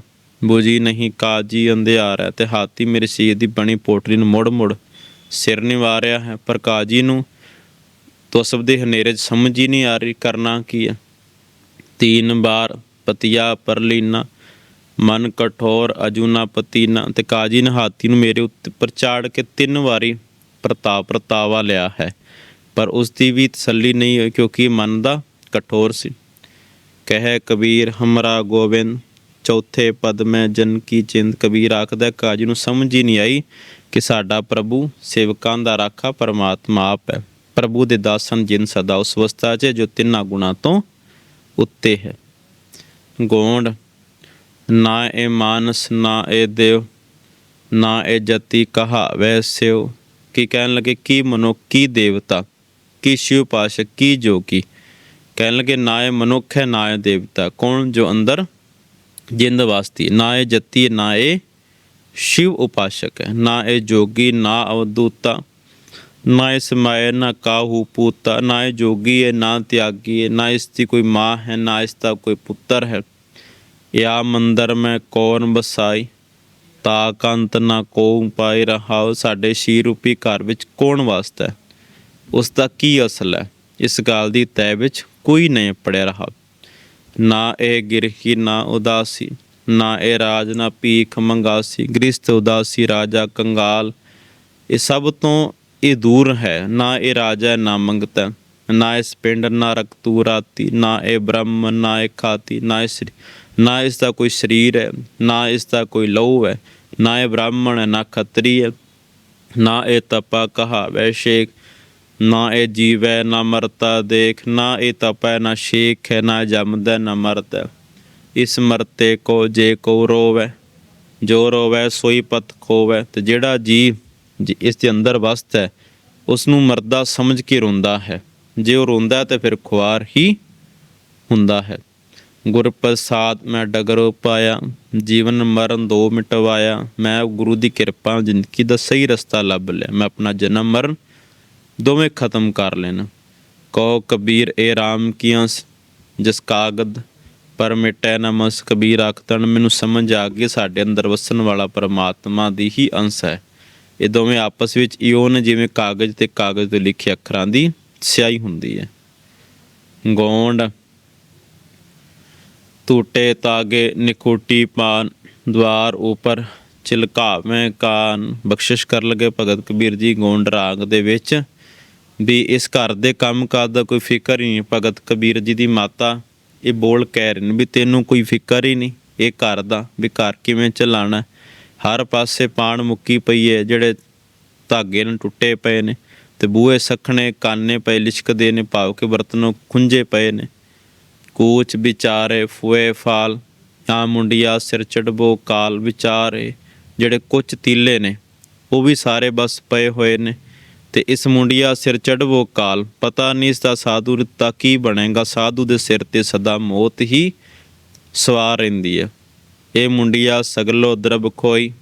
ਬੁਝੀ ਨਹੀਂ ਕਾਜੀ ਅੰਧਿਆਰ ਹੈ ਤੇ ਹਾਥੀ ਮੇਰੇ ਸੀਰ ਦੀ ਬਣੀ ਪੋਟਲੀ ਨੂੰ ਮੁੜ ਮੁੜ ਸਿਰ ਨਿਵਾਰਿਆ ਹੈ। ਪਰ ਕਾਜੀ ਨੂੰ ਤੋ ਦੇ ਹਨੇਰੇ 'ਚ ਸਮਝ ਹੀ ਨਹੀਂ ਆ ਰਹੀ ਕਰਨਾ ਕੀ ਹੈ। ਤੀਨ ਬਾਰ ਪਤਿਆ ਪਰਲੀਨਾ ਮਨ ਕਠੋਰ ਅਜੂਨਾ ਪਤੀਨਾ ਤੇ ਕਾਜੀ ਨੇ ਹਾਥੀ ਨੂੰ ਮੇਰੇ ਉੱਤੇ ਪਰ ਚਾੜ ਕੇ ਤਿੰਨ ਵਾਰੀ ਪ੍ਰਤਾਪ ਪ੍ਰਤਾਵਾ ਲਿਆ ਹੈ। ਪਰ ਉਸ ਦੀ ਵੀ ਤਸੱਲੀ ਨਹੀਂ ਹੋਈ ਕਿਉਂਕਿ ਮਨ ਦਾ ਕਠੋਰ ਸੀ। ਕਹਿ ਕਬੀਰ, ਹਮਰਾ ਗੋਬਿੰਦ, ਚੌਥੇ ਪਦ ਮੈਂ ਜਨ ਕੀ ਚਿੰਤ। ਕਬੀਰ ਆਖਦਾ, ਕਾਜ ਨੂੰ ਸਮਝ ਹੀ ਨਹੀਂ ਆਈ ਕਿ ਸਾਡਾ ਪ੍ਰਭੂ ਸੇਵਕਾਂ ਦਾ ਰਾਖਾ ਪਰਮਾਤਮਾ ਆਪ ਹੈ। ਪ੍ਰਭੂ ਦੇ ਦਾਸਨ ਜਿਨ ਸਦਾ ਉਸ ਅਵਸਥਾ 'ਚ ਜੋ ਤਿੰਨਾਂ ਗੁਣਾ ਤੋਂ ਉੱਤੇ ਹੈ। ਗੋਂਡ, ਨਾ ਇਹ ਮਾਨਸ, ਨਾ ਇਹ ਦੇਵ, ਨਾ ਇਹ ਜਤੀ ਕਹਾਵੈ ਸਿਓ ਕੀ ਕਹਿਣ ਲੱਗੇ ਕੀ ਮਨੁੱਖ ਕੀ ਦੇਵਤਾ ਕੀ ਸ਼ਿਵ ਪਾਸ਼ਕ ਕੀ ਜੋਗੀ ਕਹਿਣ ਲੱਗੇ ਨਾ ਇਹ ਮਨੁੱਖ ਹੈ ਨਾ ਇਹ ਦੇਵਤਾ ਕੌਣ ਜੋ ਅੰਦਰ ਜਿੰਦ ਵਾਸਤੀ ਨਾ ਇਹ ਜਤੀ ਨਾ ਇਹ ਸ਼ਿਵ ਉਪਾਸ਼ਕ ਹੈ ਨਾ ਇਹ ਜੋਗੀ ਨਾ ਅਵਧੂਤਾ ਨਾ ਇਸ ਮਾਏ ਨਾ ਕਾਹੂ ਪੂਤਾ ਨਾ ਇਹ ਜੋਗੀ ਹੈ ਨਾ ਤਿਆਗੀ ਹੈ ਨਾ ਇਸ ਦੀ ਕੋਈ ਮਾਂ ਹੈ ਨਾ ਇਸ ਦਾ ਕੋਈ ਪੁੱਤਰ ਹੈ ਤਾ ਕੰਤ ਨਾ ਕੋ ਪਾਈ ਰਹਾਉ ਸਾਡੇ ਸ਼ੀ ਰੂਪੀ ਘਰ ਵਿੱਚ ਕੌਣ ਵਸਦਾ ਹੈ ਉਸ ਦਾ ਕੀ ਅਸਲ ਹੈ? ਇਸ ਗੱਲ ਦੀ ਤੈ ਵਿੱਚ ਕੋਈ ਨਹੀਂ ਪੜਿਆ ਰਹਾ। ਨਾ ਇਹ ਗਿਰਹੀ ਨਾ ਉਦਾਸੀ ਨਾ ਇਹ ਰਾਜ ਨਾ ਭੀਖ ਮੰਗਾਸੀ ਗ੍ਰਿਸਤ ਉਦਾਸੀ ਰਾਜਾ ਕੰਗਾਲ। ਇਹ ਸਭ ਤੋਂ ਇਹ ਦੂਰ ਹੈ ਨਾ ਇਹ ਰਾਜਾ ਹੈ, ਨਾ ਮੰਗਤਾ ਨਾ ਇਸ ਪਿੰਡ ਨਾ ਰਕਤੂ ਰਾਤੀ ਨਾ ਇਹ ਬ੍ਰਹਮ ਨਾ ਇਹ ਖਾਤੀ ਨਾ ਇਸ ਨਾ ਇਸ ਦਾ ਕੋਈ ਸਰੀਰ ਹੈ ਨਾ ਇਸ ਦਾ ਕੋਈ ਲਹੂ ਹੈ। ਨਾ ਇਹ ਬ੍ਰਾਹਮਣ ਹੈ ਨਾ ਖੱਤਰੀ ਹੈ, ਨਾ ਇਹ ਤਪਾ ਕਹਾਵੈ ਸ਼ੇਖ, ਨਾ ਇਹ ਜੀਵ ਹੈ ਨਾ ਮਰਤਾ ਦੇਖ, ਨਾ ਇਹ ਤਪੈ, ਨਾ ਸ਼ੇਖ ਹੈ, ਨਾ ਜੰਮਦਾ, ਨਾ ਮਰਦਾ ਇਸ ਮਰਤੇ ਕੋ ਜੇ ਕੋ ਰੋਵੈ, ਜੋ ਰੋਵੈ ਸੋਈ ਪਤ ਖੋਵੈ, ਤੇ ਜਿਹੜਾ ਜੀ ਜੀ ਇਸ ਦੇ ਅੰਦਰ ਵਸਦਾ ਹੈ ਉਸ ਨੂੰ ਮਰਦਾ ਸਮਝ ਕੇ ਰੋਂਦਾ ਹੈ। ਜੇ ਉਹ ਰੋਂਦਾ ਹੈ, ਤੇ ਫਿਰ ਖੁਆਰ ਹੀ ਹੁੰਦਾ ਹੈ। ਗੁਰ ਪ੍ਰਸਾਦ ਮੈਂ ਡਗਰੋ ਪਾਇਆ, ਜੀਵਨ ਮਰਨ ਦੋ ਮਿਟਵਾਇਆ ਮੈਂ ਗੁਰੂ ਦੀ ਕਿਰਪਾ ਜ਼ਿੰਦਗੀ ਦਾ ਸਹੀ ਰਸਤਾ ਲੱਭ ਲਿਆ। ਮੈਂ ਆਪਣਾ ਜਨਮ ਮਰਨ ਦੋਵੇਂ ਖਤਮ ਕਰ ਲੈਣ। ਕਹੋ ਕਬੀਰ ਇਹ RAM ਕੀ ਅੰਸ ਜਿਸ ਕਾਗਦ ਪਰ ਮਿਟੈ ਨਮਸ ਕਬੀਰ ਆਖਤਨ ਮੈਨੂੰ ਸਮਝ ਆ ਗਈ ਸਾਡੇ ਅੰਦਰ ਵਸਣ ਵਾਲਾ ਪਰਮਾਤਮਾ ਦੀ ਹੀ ਅੰਸ਼ ਹੈ। ਇਹ ਦੋਵੇਂ ਆਪਸ ਵਿੱਚ ਇਉਂ ਨੇ ਜਿਵੇਂ ਕਾਗਜ਼ ਤੇ ਕਾਗਜ਼ ਤੇ ਲਿਖੇ ਅੱਖਰਾਂ ਦੀ ਸਿਆਹੀ ਹੁੰਦੀ ਹੈ। ਗੋਂਡ ਟੂਟੇ ਤਾਗੇ ਨਿਕੋਟੀ ਪਾਨ ਦਵਾਰ ਉਪਰ ਚਿਲਕਾਵੇਂ ਕਾਨ। ਬਖਸ਼ਿਸ਼ ਕਰ ਲਗੇ ਭਗਤ ਕਬੀਰ ਜੀ ਗੋਂਡ ਰਾਗ ਦੇ ਵਿੱਚ ਵੀ ਇਸ ਘਰ ਦੇ ਕੰਮ ਕਾਜ ਦਾ ਕੋਈ ਫਿਕਰ ਹੀ ਨਹੀਂ। ਭਗਤ ਕਬੀਰ ਜੀ ਦੀ ਮਾਤਾ, ਇਹ ਬੋਲ ਕਹਿ ਰਹੇ ਨੇ ਵੀ ਤੈਨੂੰ ਕੋਈ ਫਿਕਰ ਹੀ ਨਹੀਂ, ਇਹ ਘਰ ਦਾ ਵੀ ਘਰ ਕਿਵੇਂ ਚਲਾਣਾ। ਹਰ ਪਾਸੇ ਪਾਣ ਮੁੱਕੀ ਪਈ ਹੈ ਜਿਹੜੇ ਧਾਗੇ ਨੇ ਟੁੱਟੇ ਪਏ ਨੇ ਤੇ ਬੂਹੇ ਸਖਣੇ, ਕਾਨੇ ਪਏ, ਲਿਸ਼ਕਦੇ ਨੇ, ਭਾਵ ਕੇ ਬਰਤਨੋਂ ਖੁੰਝੇ ਪਏ ਨੇ। ਕੂਚ ਵਿਚਾਰੇ ਫੁਏ ਫਾਲ ਆ ਮੁੰਡਿਆ ਸਿਰ ਚੜਬੋ ਕਾਲ ਵਿਚਾਰੇ, ਜਿਹੜੇ ਕੁਝ ਤੀਲੇ ਨੇ, ਉਹ ਵੀ ਸਾਰੇ ਬਸ ਪਏ ਹੋਏ ਨੇ। ਤੇ ਇਸ ਮੁੰਡਿਆ ਸਿਰ ਚੜਬੋ ਕਾਲ, ਪਤਾ ਨਹੀਂ ਇਸ ਦਾ ਸਾਧੂ ਰਿਤਾ ਕੀ ਬਣੇਗਾ, ਸਾਧੂ ਦੇ ਸਿਰ ਤੇ ਸਦਾ ਮੌਤ ਹੀ ਸਵਾਰ ਰਹਿੰਦੀ ਹੈ। ਇਹ ਮੁੰਡਿਆ ਸਗਲੋ ਦਰਬ ਖੋਈ,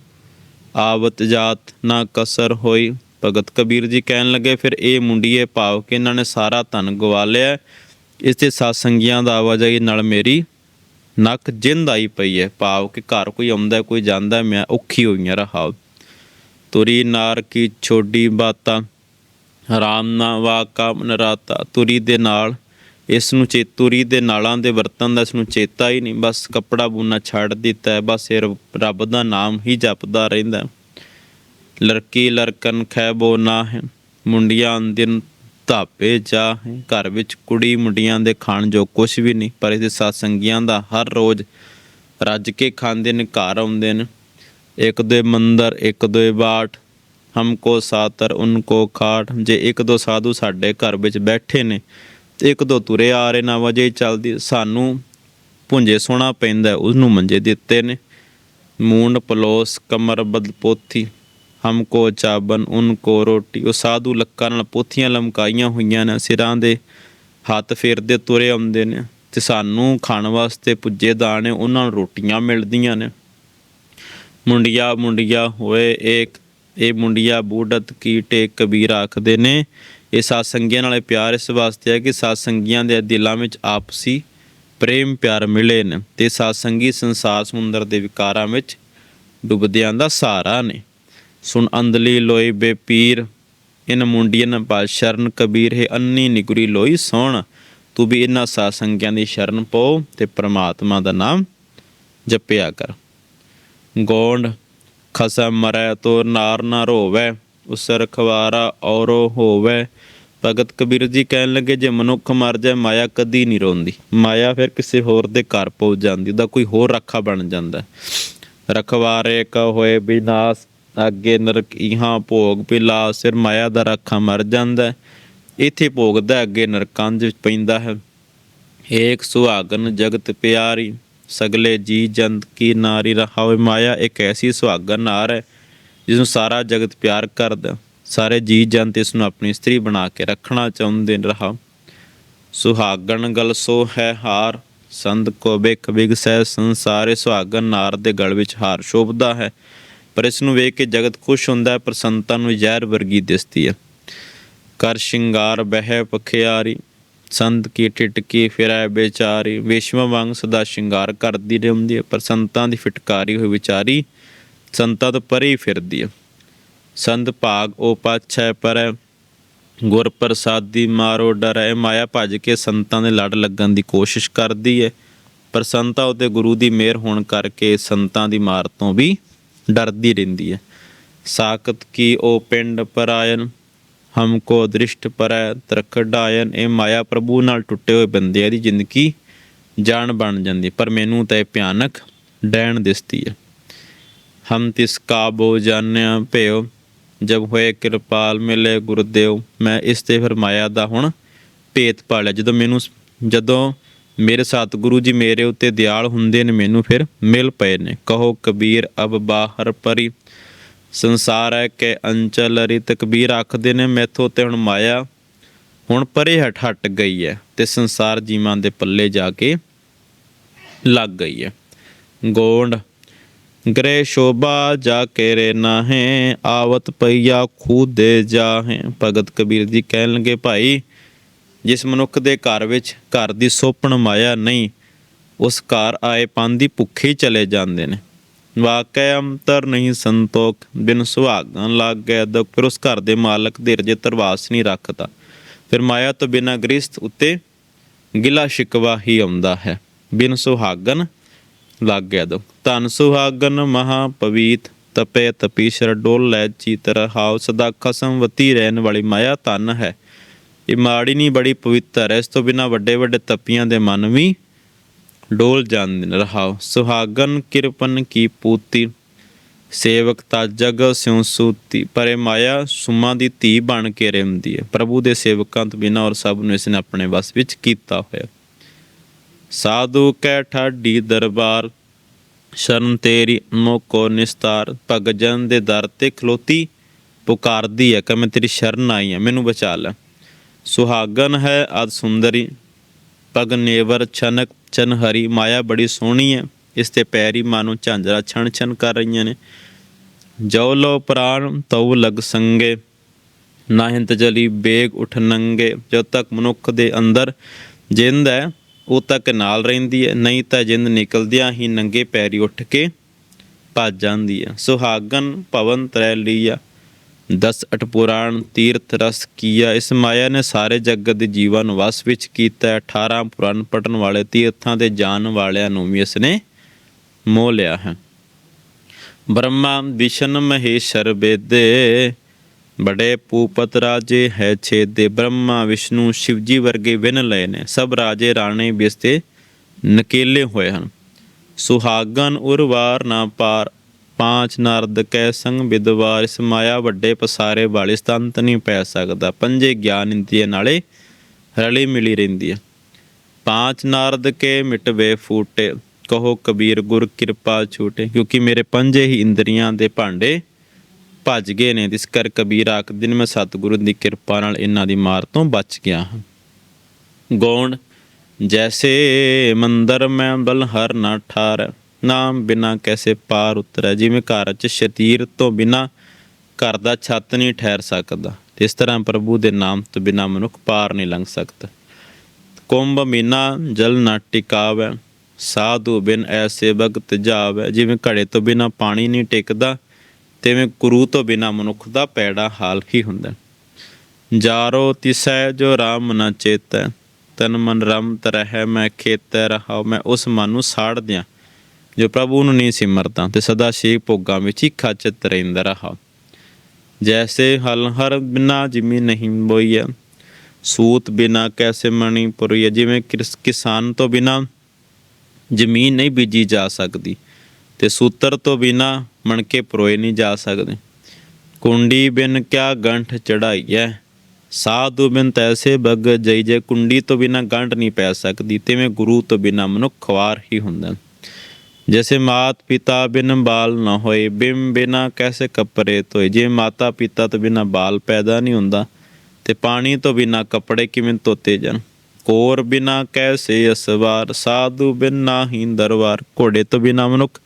ਆਵਤ ਜਾਤ ਨਾ ਕਸਰ ਹੋਈ। ਭਗਤ ਕਬੀਰ ਜੀ ਕਹਿਣ ਲੱਗੇ, ਫਿਰ ਇਹ ਮੁੰਡੀਏ ਭਾਵ ਕਿ ਇਹਨਾਂ ਨੇ ਸਾਰਾ ਧਨ ਗਵਾ ਲਿਆ ਇਸ ਤੇ ਸਾਸੰਗੀਆਂ ਦਾ ਆਵਾਜਾਈ ਨਾਲ ਮੇਰੀ ਨੱਕ ਜਿੰਦ ਆਈ ਪਈ ਹੈ। ਭਾਵ ਕਿ ਘਰ ਕੋਈ ਆਉਂਦਾ, ਕੋਈ ਜਾਂਦਾ, ਮੈਂ ਔਖੀ ਹੋਈਆਂ ਰਹਾਵ ਤੁਰੀ ਨਾਰ ਕੀ ਛੋਡੀ ਬਾਤਾਂ ਰਾਮ ਨਾ ਵਾਕਾ ਨਰਾਤਾ ਤੁਰੀ ਦੇ ਨਾਲ, ਇਸ ਨੂੰ ਚੇਤੁਰੀ ਦੇ ਨਾਲਾਂ ਦੇ ਵਰਤਨ ਦਾ ਇਸ ਨੂੰ ਚੇਤਾ ਹੀ ਨਹੀਂ। ਬਸ ਕੱਪੜਾ ਬੁਨਾ ਛੱਡ ਦਿੱਤਾ ਹੈ, ਬਸ ਇਹ ਰੱਬ- ਦਾ ਨਾਮ ਹੀ ਜਪਦਾ ਰਹਿੰਦਾ ਲੜਕੀ ਲੜਕਨ ਖੈਬੋ ਨਾ ਹੈ, ਮੁੰਡਿਆਂ ਦਿਨ ਧਾਪੇ ਜਾ ਘਰ ਵਿੱਚ ਕੁੜੀ ਮੁੰਡਿਆਂ ਦੇ ਖਾਣ ਜੋ ਕੁਛ ਵੀ ਨਹੀਂ, ਪਰ ਇਹਦੇ ਸਾਸੰਗੀਆਂ ਦਾ ਹਰ ਰੋਜ਼ ਰੱਜ ਕੇ ਖਾਂਦੇ ਨੇ, ਘਰ ਆਉਂਦੇ ਨੇ। ਇੱਕ ਦੇ ਮੰਦਰ, ਇੱਕ ਦੇ ਬਾਟ ਹਮਕੋ ਸਾਤਰ ਉਨਕੋ ਖਾਟ। ਜੇ ਇੱਕ ਦੋ ਸਾਧੂ ਸਾਡੇ ਘਰ ਵਿੱਚ ਬੈਠੇ ਨੇ, ਤੇ ਇੱਕ ਦੋ ਤੁਰੇ ਆ ਰਹੇ ਨਾ ਵਜੇ ਚੱਲਦੀ ਸਾਨੂੰ ਪੁੰਜੇ ਸੋਣਾ ਪੈਂਦਾ ਉਸ ਨੂੰ ਮੰਜੇ ਦਿੱਤੇ ਨੇ। ਮੂੰਡ ਪਲੋਸ, ਕਮਰ ਬਦ ਪੋਥੀ ਹਮਕੋ ਚਾਬਨ ਉਨਕੋ ਰੋਟੀ। ਉਹ ਸਾਧੂ ਲੱਕਾਂ ਨਾਲ ਪੋਥੀਆਂ ਲਮਕਾਈਆਂ ਹੋਈਆਂ ਨੇ, ਸਿਰਾਂ ਦੇ ਹੱਥ ਫੇਰਦੇ ਤੁਰੇ ਆਉਂਦੇ ਨੇ। ਤੇ ਸਾਨੂੰ ਖਾਣ ਵਾਸਤੇ ਪੁੱਜੇ ਦਾਣੇ, ਉਹਨਾਂ ਨੂੰ ਰੋਟੀਆਂ ਮਿਲਦੀਆਂ ਨੇ। ਮੁੰਡਿਆ ਮੁੰਡਿਆ ਹੋਏ, ਏਕ ਇਹ ਮੁੰਡਿਆ ਬੂਡਤ ਕੀ ਟੇਕ ਕਬੀਰ ਆਖਦੇ ਨੇ। ਇਹ ਸਾਸੰਗੀਆਂ ਨਾਲੇ ਪਿਆਰ ਇਸ ਵਾਸਤੇ ਹੈ ਕਿ ਸਾਸੰਗੀਆਂ ਦੇ ਦਿਲਾਂ ਵਿੱਚ ਆਪਸੀ ਪ੍ਰੇਮ, ਪਿਆਰ ਮਿਲੇ ਨੇ। ਤੇ ਸਾਸੰਗੀ ਸੰਸਾਰ ਸਮੁੰਦਰ ਦੇ ਵਿਕਾਰਾਂ ਵਿੱਚ ਡੁੱਬਦਿਆਂ ਦਾ ਸਹਾਰਾ ਨੇ। ਸੁਣ ਅੰਦਲੀ ਲੋਈ ਬੇਪੀਰ, ਇਨ ਮੁੰਡੀਆਂ ਨ ਪਾ ਸ਼ਰਨ ਕਬੀਰ, ਹੈ ਅੰਨੀ ਨਿਗਰੀ ਲੋਈ ਸੋਣ, ਤੂੰ ਵੀ ਇਹਨਾਂ ਸਾਸੰਗਿਆਂ ਦੀ ਸ਼ਰਨ ਪਾਓ ਤੇ ਪ੍ਰਮਾਤਮਾ ਦਾ ਨਾਮ ਜਪਿਆ ਕਰ। ਗੋਂਡ, ਖਸਮ ਮਰੈ ਤੋ ਨਾਰ ਨਾ ਰੋਵੈ ਉਸ ਰਖਵਾਰਾ ਔਰੋ ਹੋਵੈ। ਭਗਤ ਕਬੀਰ ਜੀ ਕਹਿਣ ਲੱਗੇ, ਜੇ ਮਨੁੱਖ ਮਰ ਜਾਏ, ਮਾਇਆ ਕਦੀ ਨਹੀਂ ਰੋਂਦੀ। ਮਾਇਆ ਫਿਰ ਕਿਸੇ ਹੋਰ ਦੇ ਘਰ ਪਹੁੰਚ ਜਾਂਦੀ, ਉਹਦਾ ਕੋਈ ਹੋਰ ਰੱਖਾ ਬਣ ਜਾਂਦਾ। ਰਖਵਾਰੇ ਕ ਹੋਏ ਬਿਨਾਸ਼ ਅੱਗੇ ਨਰਕ ਇਹਾਂ ਭੋਗ ਪਿਲਾ ਸਿਰ ਮਾਇਆ ਦਾ ਰੱਖਾ ਮਰ ਜਾਂਦਾ ਹੈ। ਇੱਥੇ ਭੋਗਦਾ ਹੈ, ਅੱਗੇ ਨਰਕਾਂ ਦੇ ਵਿੱਚ ਪੈਂਦਾ ਹੈ। ਏਕ ਸੁਹਾਗਨ ਜਗਤ ਪਿਆਰੀ ਸਗਲੇ ਜੀ ਜੰਤ ਕੀ ਨਾਰੀ ਰਹਾਵੇ ਮਾਇਆ ਇੱਕ ਐਸੀ ਸੁਹਾਗਨ ਨਾਰ ਹੈ ਜਿਸ ਨੂੰ ਸਾਰਾ ਜਗਤ ਪਿਆਰ ਕਰਦਾ ਸਾਰੇ ਜੀ ਜੰਤ ਇਸ ਨੂੰ ਆਪਣੀ ਇਸਤਰੀ ਬਣਾ ਕੇ ਰੱਖਣਾ ਚਾਹੁੰਦੇ ਰਹਾ। ਸੁਹਾਗਣ ਗਲ ਸੋ ਹੈ ਹਾਰ ਸੰਤ ਕੋ ਬਿਕ ਬਿਗਸੈ ਸੰਸਾਰੇ ਸੁਹਾਗਣ ਨਾਰ ਦੇ ਗਲ ਵਿੱਚ ਹਾਰ ਸ਼ੋਭਦਾ ਹੈ। ਪਰ ਇਸ ਨੂੰ ਵੇਖ ਕੇ ਜਗਤ ਖੁਸ਼ ਹੁੰਦਾ ਹੈ, ਪਰ ਸੰਤਾਂ ਨੂੰ ਜ਼ਹਿਰ ਵਰਗੀ ਦਿਸਦੀ ਹੈ। ਕਰ ਸ਼ਿੰਗਾਰ, ਬਹਿ ਪਖਿਆਰੀ ਸੰਤ ਕੀ ਟਿਟਕੀ ਫਿਰੈ ਵਿਚਾਰੀ ਵਿਸ਼ਵ ਵਾਂਗ ਸਦਾ ਸ਼ਿੰਗਾਰ ਕਰਦੀ ਰਹਿੰਦੀ ਹੈ, ਪਰ ਸੰਤਾਂ ਦੀ ਫਟਕਾਰੀ ਹੋਈ ਵਿਚਾਰੀ ਸੰਤਾਂ ਤੋਂ ਪਰੇ ਫਿਰਦੀ ਹੈ। ਸੰਤ ਭਾਗ ਉਹ ਪਾਛੈ ਪਰੈ ਗੁਰ ਪ੍ਰਸਾਦੀ ਮਾਰੋ ਡਰੈ, ਮਾਇਆ ਭਜ ਕੇ ਸੰਤਾਂ ਦੇ ਲੜ ਲੱਗਣ ਦੀ ਕੋਸ਼ਿਸ਼ ਕਰਦੀ ਹੈ। ਪਰ ਸੰਤਾਂ ਉਤੇ ਗੁਰੂ ਦੀ ਮਿਹਰ ਹੋਣ ਕਰਕੇ ਸੰਤਾਂ ਦੀ ਮਾਰ ਤੋਂ ਵੀ ਡਰਦੀ ਰਹਿੰਦੀ ਹੈ। ਸਾਖਤ ਕੀ ਉਹ ਪਿੰਡ ਪਰਾਇਨ ਹਮਕੋ ਦ੍ਰਿਸ਼ਟ ਪਰੈ ਤਰਕ ਡਾਇਨ ਇਹ ਮਾਇਆ ਪ੍ਰਭੂ ਨਾਲ ਟੁੱਟੇ ਹੋਏ ਬੰਦਿਆਂ ਦੀ ਜ਼ਿੰਦਗੀ ਜਾਨ ਬਣ ਜਾਂਦੀ ਪਰ ਮੈਨੂੰ ਤਾਂ ਇਹ ਭਿਆਨਕ ਡੈਣ ਦਿਸਦੀ ਹੈ। ਹਮ ਤਿਸ ਕਾਬੋ ਜਾਣਿਆ ਭਿਓ ਜਬ ਹੋਏ ਕਿਰਪਾਲ ਮਿਲੇ ਗੁਰਦੇਵ, ਮੈਂ ਇਸ ਤੇ ਫਿਰ ਮਾਇਆ ਦਾ ਹੁਣ ਭੇਤ ਪਾਲਿਆ ਜਦੋਂ ਮੈਨੂੰ ਜਦੋਂ ਮੇਰੇ ਸਤਿਗੁਰੂ ਜੀ ਮੇਰੇ ਉੱਤੇ ਦਿਆਲ ਹੁੰਦੇ ਨੇ, ਮੈਨੂੰ ਫਿਰ ਮਿਲ ਪਏ ਨੇ। ਕਹੋ ਕਬੀਰ, ਅਬ ਬਾਹਰ ਪਰੀ। ਸੰਸਾਰ ਹੈ ਕਿ ਅੰਚਲ ਰਿਤ ਕਬੀਰ ਆਖਦੇ ਨੇ, ਮੈਥੋਂ ਤੇ ਹੁਣ ਮਾਇਆ ਹੁਣ ਪਰੇ ਹਟ ਹਟ ਗਈ ਹੈ ਤੇ ਸੰਸਾਰ ਜੀਵਾਂ ਦੇ ਪੱਲੇ ਜਾ ਕੇ ਲੱਗ ਗਈ ਹੈ। ਗੋਂਡ ਗ੍ਰੇ ਸ਼ੋਭਾ ਜਾ ਕੇ ਰੇ ਨਾਹੇ, ਆਵਤ ਪਈਆ ਖੂਦ ਦੇ ਜਾਹੇ। ਭਗਤ ਕਬੀਰ ਜੀ ਕਹਿਣ ਲੱਗੇ, ਭਾਈ ਜਿਸ ਮਨੁੱਖ ਦੇ ਘਰ ਵਿੱਚ ਘਰ ਦੀ ਸੋਪਣ ਮਾਇਆ ਨਹੀਂ, ਉਸ ਘਰ ਆਏ ਪਾਂਦੀ ਭੁੱਖੇ ਚਲੇ ਜਾਂਦੇ ਨੇ। ਵਾਕਿਆ ਅੰਤਰ ਨਹੀਂ ਸੰਤੋਖ, ਬਿਨ ਸੁਹਾਗਣ ਲੱਗ ਗਿਆ ਦੁੱਖ। ਫਿਰ ਉਸ ਘਰ ਦੇ ਮਾਲਕ ਦੇ ਰਜੇ ਤਰਵਾਸ ਨਹੀਂ ਰੱਖਦਾ। ਫਿਰ ਮਾਇਆ ਤੋਂ ਬਿਨਾ ਗ੍ਰਸਥ ਉੱਤੇ ਗਿਲਾ ਸ਼ਿਕਵਾ ਹੀ ਆਉਂਦਾ ਹੈ। ਬਿਨ ਸੁਹਾਗਨ ਲੱਗ ਗਿਆ ਦੁੱਖ। ਧਨ ਸੁਹਾਗਨ ਮਹਾ ਪਵੀਤ, ਤਪੇ ਤਪੀਸ਼ਰ ਡੋਲ ਲੈ ਚੀਤ ਰਹਾਉ ਸਦਾ ਖਸਮ ਵਤੀ ਰਹਿਣ ਵਾਲੀ ਮਾਇਆ ਧਨ ਹੈ। ਇਹ ਮਾੜੀ ਨਹੀਂ, ਬੜੀ ਪਵਿੱਤਰ ਹੈ। ਇਸ ਤੋਂ ਬਿਨਾ ਵੱਡੇ ਵੱਡੇ ਤਪੀਆਂ ਦੇ ਮਨ ਵੀ ਡੋਲ ਜਾਂਦੇ ਨੇ। ਰਹਾਉ ਸੁਹਾਗਨ ਕਿਰਪਨ ਕੀ ਪੂਤੀ। ਸੇਵਕ ਤਾ ਜਗ ਸਿਉ ਸੂਤੀ। ਪਰੇ ਮਾਇਆ ਸੁਮਾ ਦੀ ਧੀ ਬਣ ਕੇ ਰਹਿੰਦੀ ਹੈ। ਪ੍ਰਭੂ ਦੇ ਸੇਵਕਾਂ ਤੋਂ ਬਿਨਾ ਔਰ ਸਭ ਨੂੰ ਇਸ ਨੇ ਆਪਣੇ ਵਸ ਵਿੱਚ ਕੀਤਾ ਹੋਇਆ। ਸਾਧੂ ਕੈ ਠਾਡੀ ਦਰਬਾਰ, ਸ਼ਰਨ ਤੇਰੀ ਮੋਕੋ ਨਿਸਤਾਰ। ਭਗਜਨ ਦੇ ਦਰ ਤੇ ਖਲੋਤੀ ਪੁਕਾਰਦੀ ਹੈ ਕਿ ਮੈਂ ਤੇਰੀ ਸ਼ਰਨ ਆਈ ਹਾਂ, ਮੈਨੂੰ ਬਚਾ ਲੈ। ਸੁਹਾਗਨ ਹੈ ਅਦ ਸੁੰਦਰੀ ਪਗ ਨੇਵਰ ਛਨਕ ਚਨ ਹਰੀ, ਮਾਇਆ ਬੜੀ ਸੋਹਣੀ ਹੈ, ਇਸ ਤੇ ਪੈਰੀ ਮਾਨੋ ਝਾਂਜਰਾ ਛਣ ਛਣ ਕਰ ਰਹੀਆਂ ਨੇ। ਜੋ ਲੋ ਪ੍ਰਾਣ, ਤਉ ਲਗ ਸੰਗੇ, ਨਾ ਜਲੀ ਬੇਗ ਉਠ ਨੰਗੇ ਜਦ ਤੱਕ ਮਨੁੱਖ ਦੇ ਅੰਦਰ ਜਿੰਦ ਹੈ, ਉਹ ਤੱਕ ਨਾਲ ਰਹਿੰਦੀ ਹੈ, ਨਹੀਂ ਤਾਂ ਜਿੰਦ ਨਿਕਲਦਿਆਂ ਹੀ ਨੰਗੇ ਪੈਰੀ ਉੱਠ ਕੇ ਭੱਜ ਜਾਂਦੀ ਹੈ। ਸੁਹਾਗਨ ਪਵਨ ਤਰੈ ਲੀਆ ਦਸ ਅਠ ਪੁਰਾਣ ਤੀਰਥ ਰਸ ਕੀਆ। ਇਸ ਮਾਇਆ ਨੇ ਸਾਰੇ ਜਗਤ ਦੇ ਜੀਵਾਂ ਨੂੰ ਵਸ ਵਿੱਚ ਕੀਤਾ। 18 ਪੁਰਾਣ ਪਟਨ ਵਾਲੇ ਤੀਰਥਾਂ ਦੇ ਜਾਣ ਵਾਲਿਆਂ ਨੂੰ ਵੀ ਇਸ ਨੇ ਮੋਹ ਲਿਆ ਹੈ। ਬ੍ਰਹਮਾ ਵਿਸ਼ਨ ਮਹੇਸ਼ਰ ਬੇਦੇ, ਬੜੇ ਪੂਪਤ ਰਾਜੇ ਹੈ ਛੇਦੇ। ਬ੍ਰਹਮਾ ਵਿਸ਼ਨੂੰ ਸ਼ਿਵਜੀ ਵਰਗੇ ਵਿਨ ਲਏ ਨੇ। ਸਭ ਰਾਜੇ ਰਾਣੇ ਵੀ ਇਸ ਨਕੇਲੇ ਹੋਏ ਹਨ। ਸੁਹਾਗਨ ਉਰਵਾਰ ਨਾ ਪਾਰ ਪਾਂਚ ਨਰਦ ਕੈ ਸੰਗ ਵਿਦਵਾਰ ਇਸ ਵੱਡੇ ਪਸਾਰੇ ਵਾਲੇ ਸਤੰਤ ਨਹੀਂ ਪੈ ਸਕਦਾ। ਪੰਜੇ ਗਿਆਨ ਇੰਦਰੀਏ ਨਾਲੇ ਰਲੀ ਮਿਲੀ ਰਹਿੰਦੀ ਹੈ ਪਾਂਚ ਨਾਰਦ ਕੇ ਮਿਟਵੇ ਫੂਟੇ, ਕਹੋ ਕਬੀਰ ਗੁਰ ਕਿਰਪਾ ਛੂਟੇ, ਕਿਉਂਕਿ ਮੇਰੇ ਪੰਜੇ ਹੀ ਇੰਦਰੀਆਂ ਦੇ ਭਾਂਡੇ ਭੱਜ ਗਏ ਨੇ ਇਸ ਕਰ ਕਬੀਰ ਆਖਦੇ ਨੇ ਮੈਂ ਸਤਿਗੁਰੂ ਦੀ ਕਿਰਪਾ ਨਾਲ ਇਹਨਾਂ ਦੀ ਮਾਰ ਤੋਂ ਬਚ ਗਿਆ ਹਾਂ। ਗੌਣ, ਜੈਸੇ ਮੰਦਰ ਮੈਂ ਬਲ ਹਰ ਨਾ ਠਾਰ ਨਾਮ ਬਿਨਾ ਕੈਸੇ ਪਾਰ ਉਤਰੈ, ਜਿਵੇਂ ਘਰ ਚ ਸ਼ਤੀਰ ਤੋਂ ਬਿਨਾ ਘਰ ਦਾ ਛੱਤ ਨਹੀਂ ਠਹਿਰ ਸਕਦਾ। ਤੇ ਇਸ ਤਰ੍ਹਾਂ ਪ੍ਰਭੂ ਦੇ ਨਾਮ ਤੋਂ ਬਿਨਾ ਮਨੁੱਖ ਪਾਰ ਨਹੀਂ ਲੰਘ ਸਕਦਾ। ਕੁੰਭ ਮੀਨਾ, ਜਲ ਨਾ ਟਿਕਾਵੈ, ਸਾਧੂ ਬਿਨ ਐਸੇ ਭਗਤ ਜਾਵੈ ਜਿਵੇਂ ਘੜੇ ਤੋਂ ਬਿਨਾ ਪਾਣੀ ਨਹੀਂ ਟਿਕਦਾ, ਤਿਵੇਂ ਗੁਰੂ ਤੋਂ ਬਿਨਾ ਮਨੁੱਖ ਦਾ ਪੈੜਾ ਹਾਲ ਹੀ ਹੁੰਦਾ। ਜਾਰੋ ਤਿਸੈ, ਜੋ ਰਾਮ ਨ ਚੇਤੈ, ਤਨ ਮਨ ਰਮਤ ਰਹਿ, ਮੈਂ ਖੇਤੈ ਰਹਾ ਮੈਂ ਉਸ ਮਨ ਨੂੰ ਸਾੜ ਦਿਆਂ। ਜੋ ਪ੍ਰਭੂ ਨੂੰ ਨਹੀਂ ਸਿਮਰਦਾ ਤੇ ਸਦਾ ਸ਼ੇਕ ਭੋਗਾਂ ਵਿੱਚ ਹੀ ਖਚਤ ਰਹਿੰਦਾ ਰਹਾ। ਜੈਸੇ ਹਲ ਹਰ ਬਿਨਾ ਜਿਮੀ ਨਹੀਂ ਬੋਈਆ ਸੂਤ ਬਿਨਾ ਕੈਸੇ ਮਣੀ ਪੁਰੀਆ ਜਿਵੇਂ ਕਿਸਾਨ ਤੋਂ ਬਿਨਾ ਜ਼ਮੀਨ ਨਹੀਂ ਬੀਜੀ ਜਾ ਸਕਦੀ ਤੇ ਸੂਤਰ ਤੋਂ ਬਿਨਾ ਮਣਕੇ ਪਰੋਏ ਨਹੀਂ ਜਾ ਸਕਦੇ। ਕੁੰਡੀ ਬਿਨ ਕਿਆ ਗੰਠ ਚੜਾਈਐ, ਸਾਧੂ ਬਿਨ ਤੈਸੇ ਬਗ ਜਈ, ਜੇ ਕੁੰਡੀ ਤੋਂ ਬਿਨਾ ਗੰਢ ਨਹੀਂ ਪੈ ਸਕਦੀ, ਤਿਵੇਂ ਗੁਰੂ ਤੋਂ ਬਿਨਾ ਮਨੁੱਖ ਖਵਾਰ ਹੀ ਹੁੰਦਾ। ਜੈਸੇ ਮਾਤ ਪਿਤਾ ਬਿਨ ਬਾਲ ਨਾ ਹੋਏ, ਬਿਮ ਬਿਨਾ ਕੈਸੇ ਕੱਪੜੇ ਧੋਏ? ਜੇ ਮਾਤਾ ਪਿਤਾ ਤੋਂ ਬਿਨਾ ਬਾਲ ਪੈਦਾ ਨਹੀਂ ਹੁੰਦਾ, ਤੇ ਪਾਣੀ ਤੋਂ ਬਿਨਾ ਕੱਪੜੇ ਕਿਵੇਂ ਧੋਤੇ ਜਾਣ? ਕੋਰ ਬਿਨਾ ਕੈਸੇ ਅਸਵਾਰ, ਸਾਧੂ ਬਿਨ ਨਾਹੀ ਦਰਬਾਰ ਘੋੜੇ ਤੋਂ ਬਿਨਾ ਮਨੁੱਖ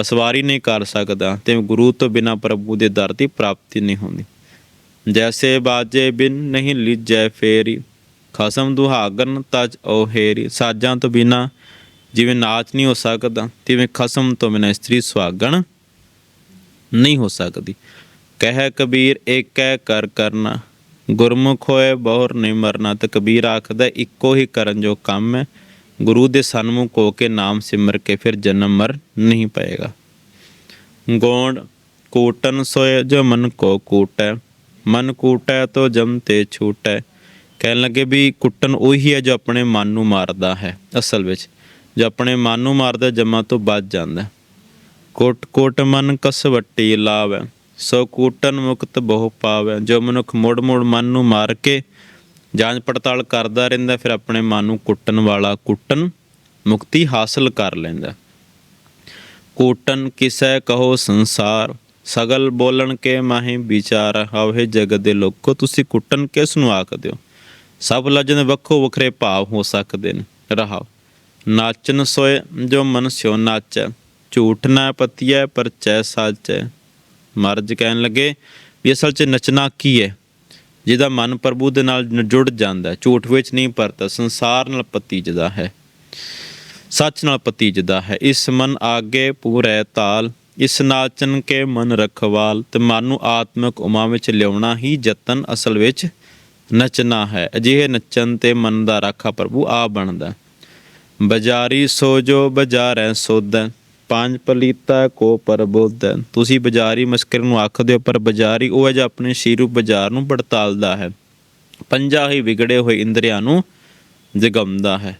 ਅਸਵਾਰੀ ਨਹੀਂ ਕਰ ਸਕਦਾ, ਤੇ ਗੁਰੂ ਤੋਂ ਬਿਨਾ ਪ੍ਰਭੂ ਦੇ ਦਰ ਦੀ ਪ੍ਰਾਪਤੀ ਨਹੀਂ ਹੁੰਦੀ। ਜੈਸੇ ਬਾਜੇ ਬਿਨ ਨਹੀਂ ਲਿਜੈ ਫੇਰੀ, ਖਸਮ ਦੁਹਾਗਨ ਤਜ ਓਹੇਰੀ ਸਾਜਾਂ ਤੋਂ ਬਿਨਾ ਜਿਵੇਂ ਨਾਚ ਨਹੀਂ ਹੋ ਸਕਦਾ, ਤਿਵੇਂ ਖਸਮ ਤੋਂ ਬਿਨਾ ਇਸਤਰੀ ਸੁਹਾਗਣ ਨਹੀਂ ਹੋ ਸਕਦੀ। ਕਹਿ ਕਬੀਰ, ਏਕੈ ਕਰ ਕਰਨਾ। ਗੁਰਮੁਖ ਹੋਏ ਬਹੁਰ ਨਹੀਂ ਮਰਨਾ। ਤੇ ਕਬੀਰ ਆਖਦਾ, ਇੱਕੋ ਹੀ ਕਰਨ ਜੋ ਕੰਮ ਹੈ। ਗੁਰੂ ਦੇ ਸਨਮੁਖ ਹੋ ਕੇ ਨਾਮ ਸਿਮਰ ਕੇ ਫਿਰ ਜਨਮ ਮਰ ਨਹੀਂ ਪਏਗਾ। ਗੋਂਡ, ਕੂਟਨ ਸੋਏ ਜੋ ਮਨ ਕੋ ਕੂਟੈ। ਮਨ ਕੂਟੈ ਤੋ ਜਮ ਤੇ ਛੂਟੈ। ਕਹਿਣ ਲੱਗੇ ਵੀ ਕੁੱਟਣ ਉਹੀ ਹੈ ਜੋ ਆਪਣੇ ਮਨ ਨੂੰ ਮਾਰਦਾ ਹੈ, ਅਸਲ ਵਿੱਚ। ਜੋ ਆਪਣੇ ਮਨ ਨੂੰ ਮਾਰਦਾ ਜੰਮਾਂ ਤੋਂ ਬਚ ਜਾਂਦਾ। ਹੈ। ਕੋਟ ਕੋਟ ਮਨ ਕਸਵੱਟੀ ਲਾਵੈ, ਸੋ ਕੂਟਨ ਮੁਕਤ ਬਹੁ ਪਾਵੈ। ਜੋ ਮਨੁੱਖ ਮੁੜ ਮੁੜ ਮਨ ਨੂੰ ਮਾਰ ਕੇ ਜਾਂਚ ਪੜਤਾਲ ਕਰਦਾ ਰਹਿੰਦਾ, ਫਿਰ ਆਪਣੇ ਮਨ ਨੂੰ ਕੁੱਟਣ ਵਾਲਾ ਕੁੱਟਨ ਮੁਕਤੀ ਹਾਸਲ ਕਰ ਲੈਂਦਾ। ਕੂਟਨ ਕਿਸੈ ਕਹੋ ਸੰਸਾਰ, ਸਗਲ ਬੋਲਣ ਕੇ ਮਾਹੀ ਵਿਚਾਰ। ਹਵੇ ਜਗਤ ਦੇ ਲੋਕੋ, ਤੁਸੀਂ ਕੁੱਟਨ ਕਿਸ ਨੂੰ ਆਖਦੇ ਹੋ? ਸਭ ਲਜਨ ਵੱਖੋ ਵੱਖਰੇ ਭਾਵ ਹੋ ਸਕਦੇ ਨੇ। ਰਹਾਓ। ਨਾਚਨ ਸੋਏ ਜੋ ਮਨ ਸਿਓ ਨਾਚੈ, ਝੂਠ ਨਾ ਪਤੀਐ, ਪਰਚੈ ਸਾਚੈ ਮਰਜ ਕਹਿਣ ਲੱਗੇ ਵੀ ਅਸਲ 'ਚ ਨਚਨਾ ਕੀ ਹੈ ਜਿਹਦਾ ਮਨ ਪ੍ਰਭੂ ਦੇ ਨਾਲ ਜੁੜ ਜਾਂਦਾ ਝੂਠ ਵਿੱਚ ਨਹੀਂ ਪਰਤਾ ਸੰਸਾਰ ਨਾਲ ਪਤੀਜਦਾ ਹੈ। ਸੱਚ ਨਾਲ ਪਤੀਜਦਾ ਹੈ। ਇਸ ਮਨ ਆਗੇ ਪੂਰੈ ਤਾਲ, ਇਸ ਨਾਚਨ ਕੇ ਮਨ ਰਖਵਾਲ, ਤੇ ਮਨ ਨੂੰ ਆਤਮਿਕ ਉਮਾ ਵਿੱਚ ਲਿਆਉਣਾ ਹੀ ਯਤਨ ਅਸਲ ਵਿੱਚ ਨਚਨਾ ਹੈ। ਅਜਿਹੇ ਨੱਚਨ ਤੇ ਮਨ ਦਾ ਰਾਖਾ ਪ੍ਰਭੂ ਆ ਬਣਦਾ ਬਜ਼ਾਰੀ ਸੋ ਜੋ ਬਜ਼ਾਰੈ ਸੋਧੈ, ਪੰਜ ਪਲੀਤਾ ਕੋ ਪਰਬੋਧ। ਤੁਸੀਂ ਬਜ਼ਾਰੀ ਮਸਕਰ ਨੂੰ ਆਖਦੇ ਹੋ, ਪਰ ਬਜ਼ਾਰੀ ਉਹ ਹੈ ਜੋ ਆਪਣੇ ਸ਼ੀਰੂ ਬਾਜ਼ਾਰ ਨੂੰ ਪੜਤਾਲਦਾ ਹੈ। ਪੰਜਾ ਹੀ ਵਿਗੜੇ ਹੋਏ ਇੰਦਰੀਆਂ ਨੂੰ ਜਗਮਦਾ ਹੈ।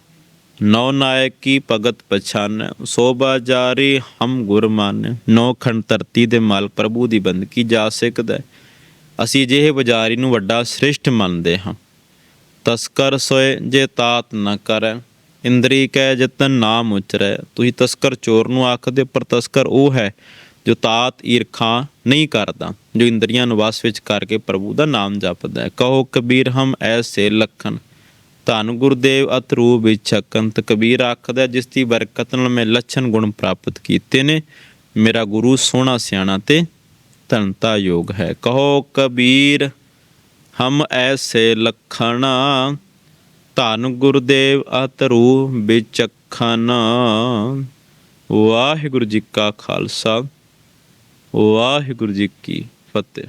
ਨੌ ਨਾਇਕ ਕੀ ਭਗਤ ਪਛਾਨ, ਸੋ ਬਾਜ਼ਾਰੀ ਹਮ ਗੁਰਮਾਨ ਨੌ ਖੰਡ ਧਰਤੀ ਦੇ ਮਾਲ ਪ੍ਰਭੂ ਦੀ ਬੰਦਗੀ ਜਾ ਸਕਦਾ ਅਸੀਂ ਜਿਹੇ ਬਾਜ਼ਾਰੀ ਨੂੰ ਵੱਡਾ ਸ੍ਰਿਸ਼ਟ ਮੰਨਦੇ ਹਾਂ। ਤਸਕਰ ਸੋਏ ਜੇ ਤਾਤ ਨ ਕਰੈ ਇੰਦਰੀ ਕੈ ਜਤਨ ਨਾਮ ਉਚਰੈ। ਤੁਸੀਂ ਤਸਕਰ ਚੋਰ ਨੂੰ ਆਖਦੇ ਪਰ ਤਸਕਰ ਉਹ ਹੈ ਜੋ ਤਾਤ ਈਰਖਾ ਨਹੀਂ ਕਰਦਾ, ਜੋ ਇੰਦਰੀਆਂ ਨੂੰ ਵਸ ਵਿੱਚ ਕਰਕੇ ਪ੍ਰਭੂ ਦਾ ਨਾਮ ਜਪਦਾ ਹੈ। ਕਹੋ, ਕਬੀਰ, ਹਮ ਐਸੇ ਲਖਨ ਧੰਨ ਗੁਰਦੇਵ ਅਤਰੂ ਵਿਚਕੰਤ ਕਬੀਰ ਆਖਦਾ, ਜਿਸ ਦੀ ਬਰਕਤ ਨਾਲ ਮੈਂ ਲੱਛਣ ਗੁਣ ਪ੍ਰਾਪਤ ਕੀਤੇ ਨੇ, ਮੇਰਾ ਗੁਰੂ ਸੋਹਣਾ ਸਿਆਣਾ ਤੇ ਧਨਤਾ ਯੋਗ ਹੈ। ਕਹੋ, ਕਬੀਰ, ਹਮ ਐਸੇ ਲਖਣਾ। ਧੰਨ ਗੁਰਦੇਵ ਅਤਰੂ ਵਿਚਖਨ ਵਾਹਿਗੁਰੂ ਜੀ ਕਾ ਖਾਲਸਾ। ਵਾਹਿਗੁਰੂ ਜੀ ਕੀ ਫਤਿਹ।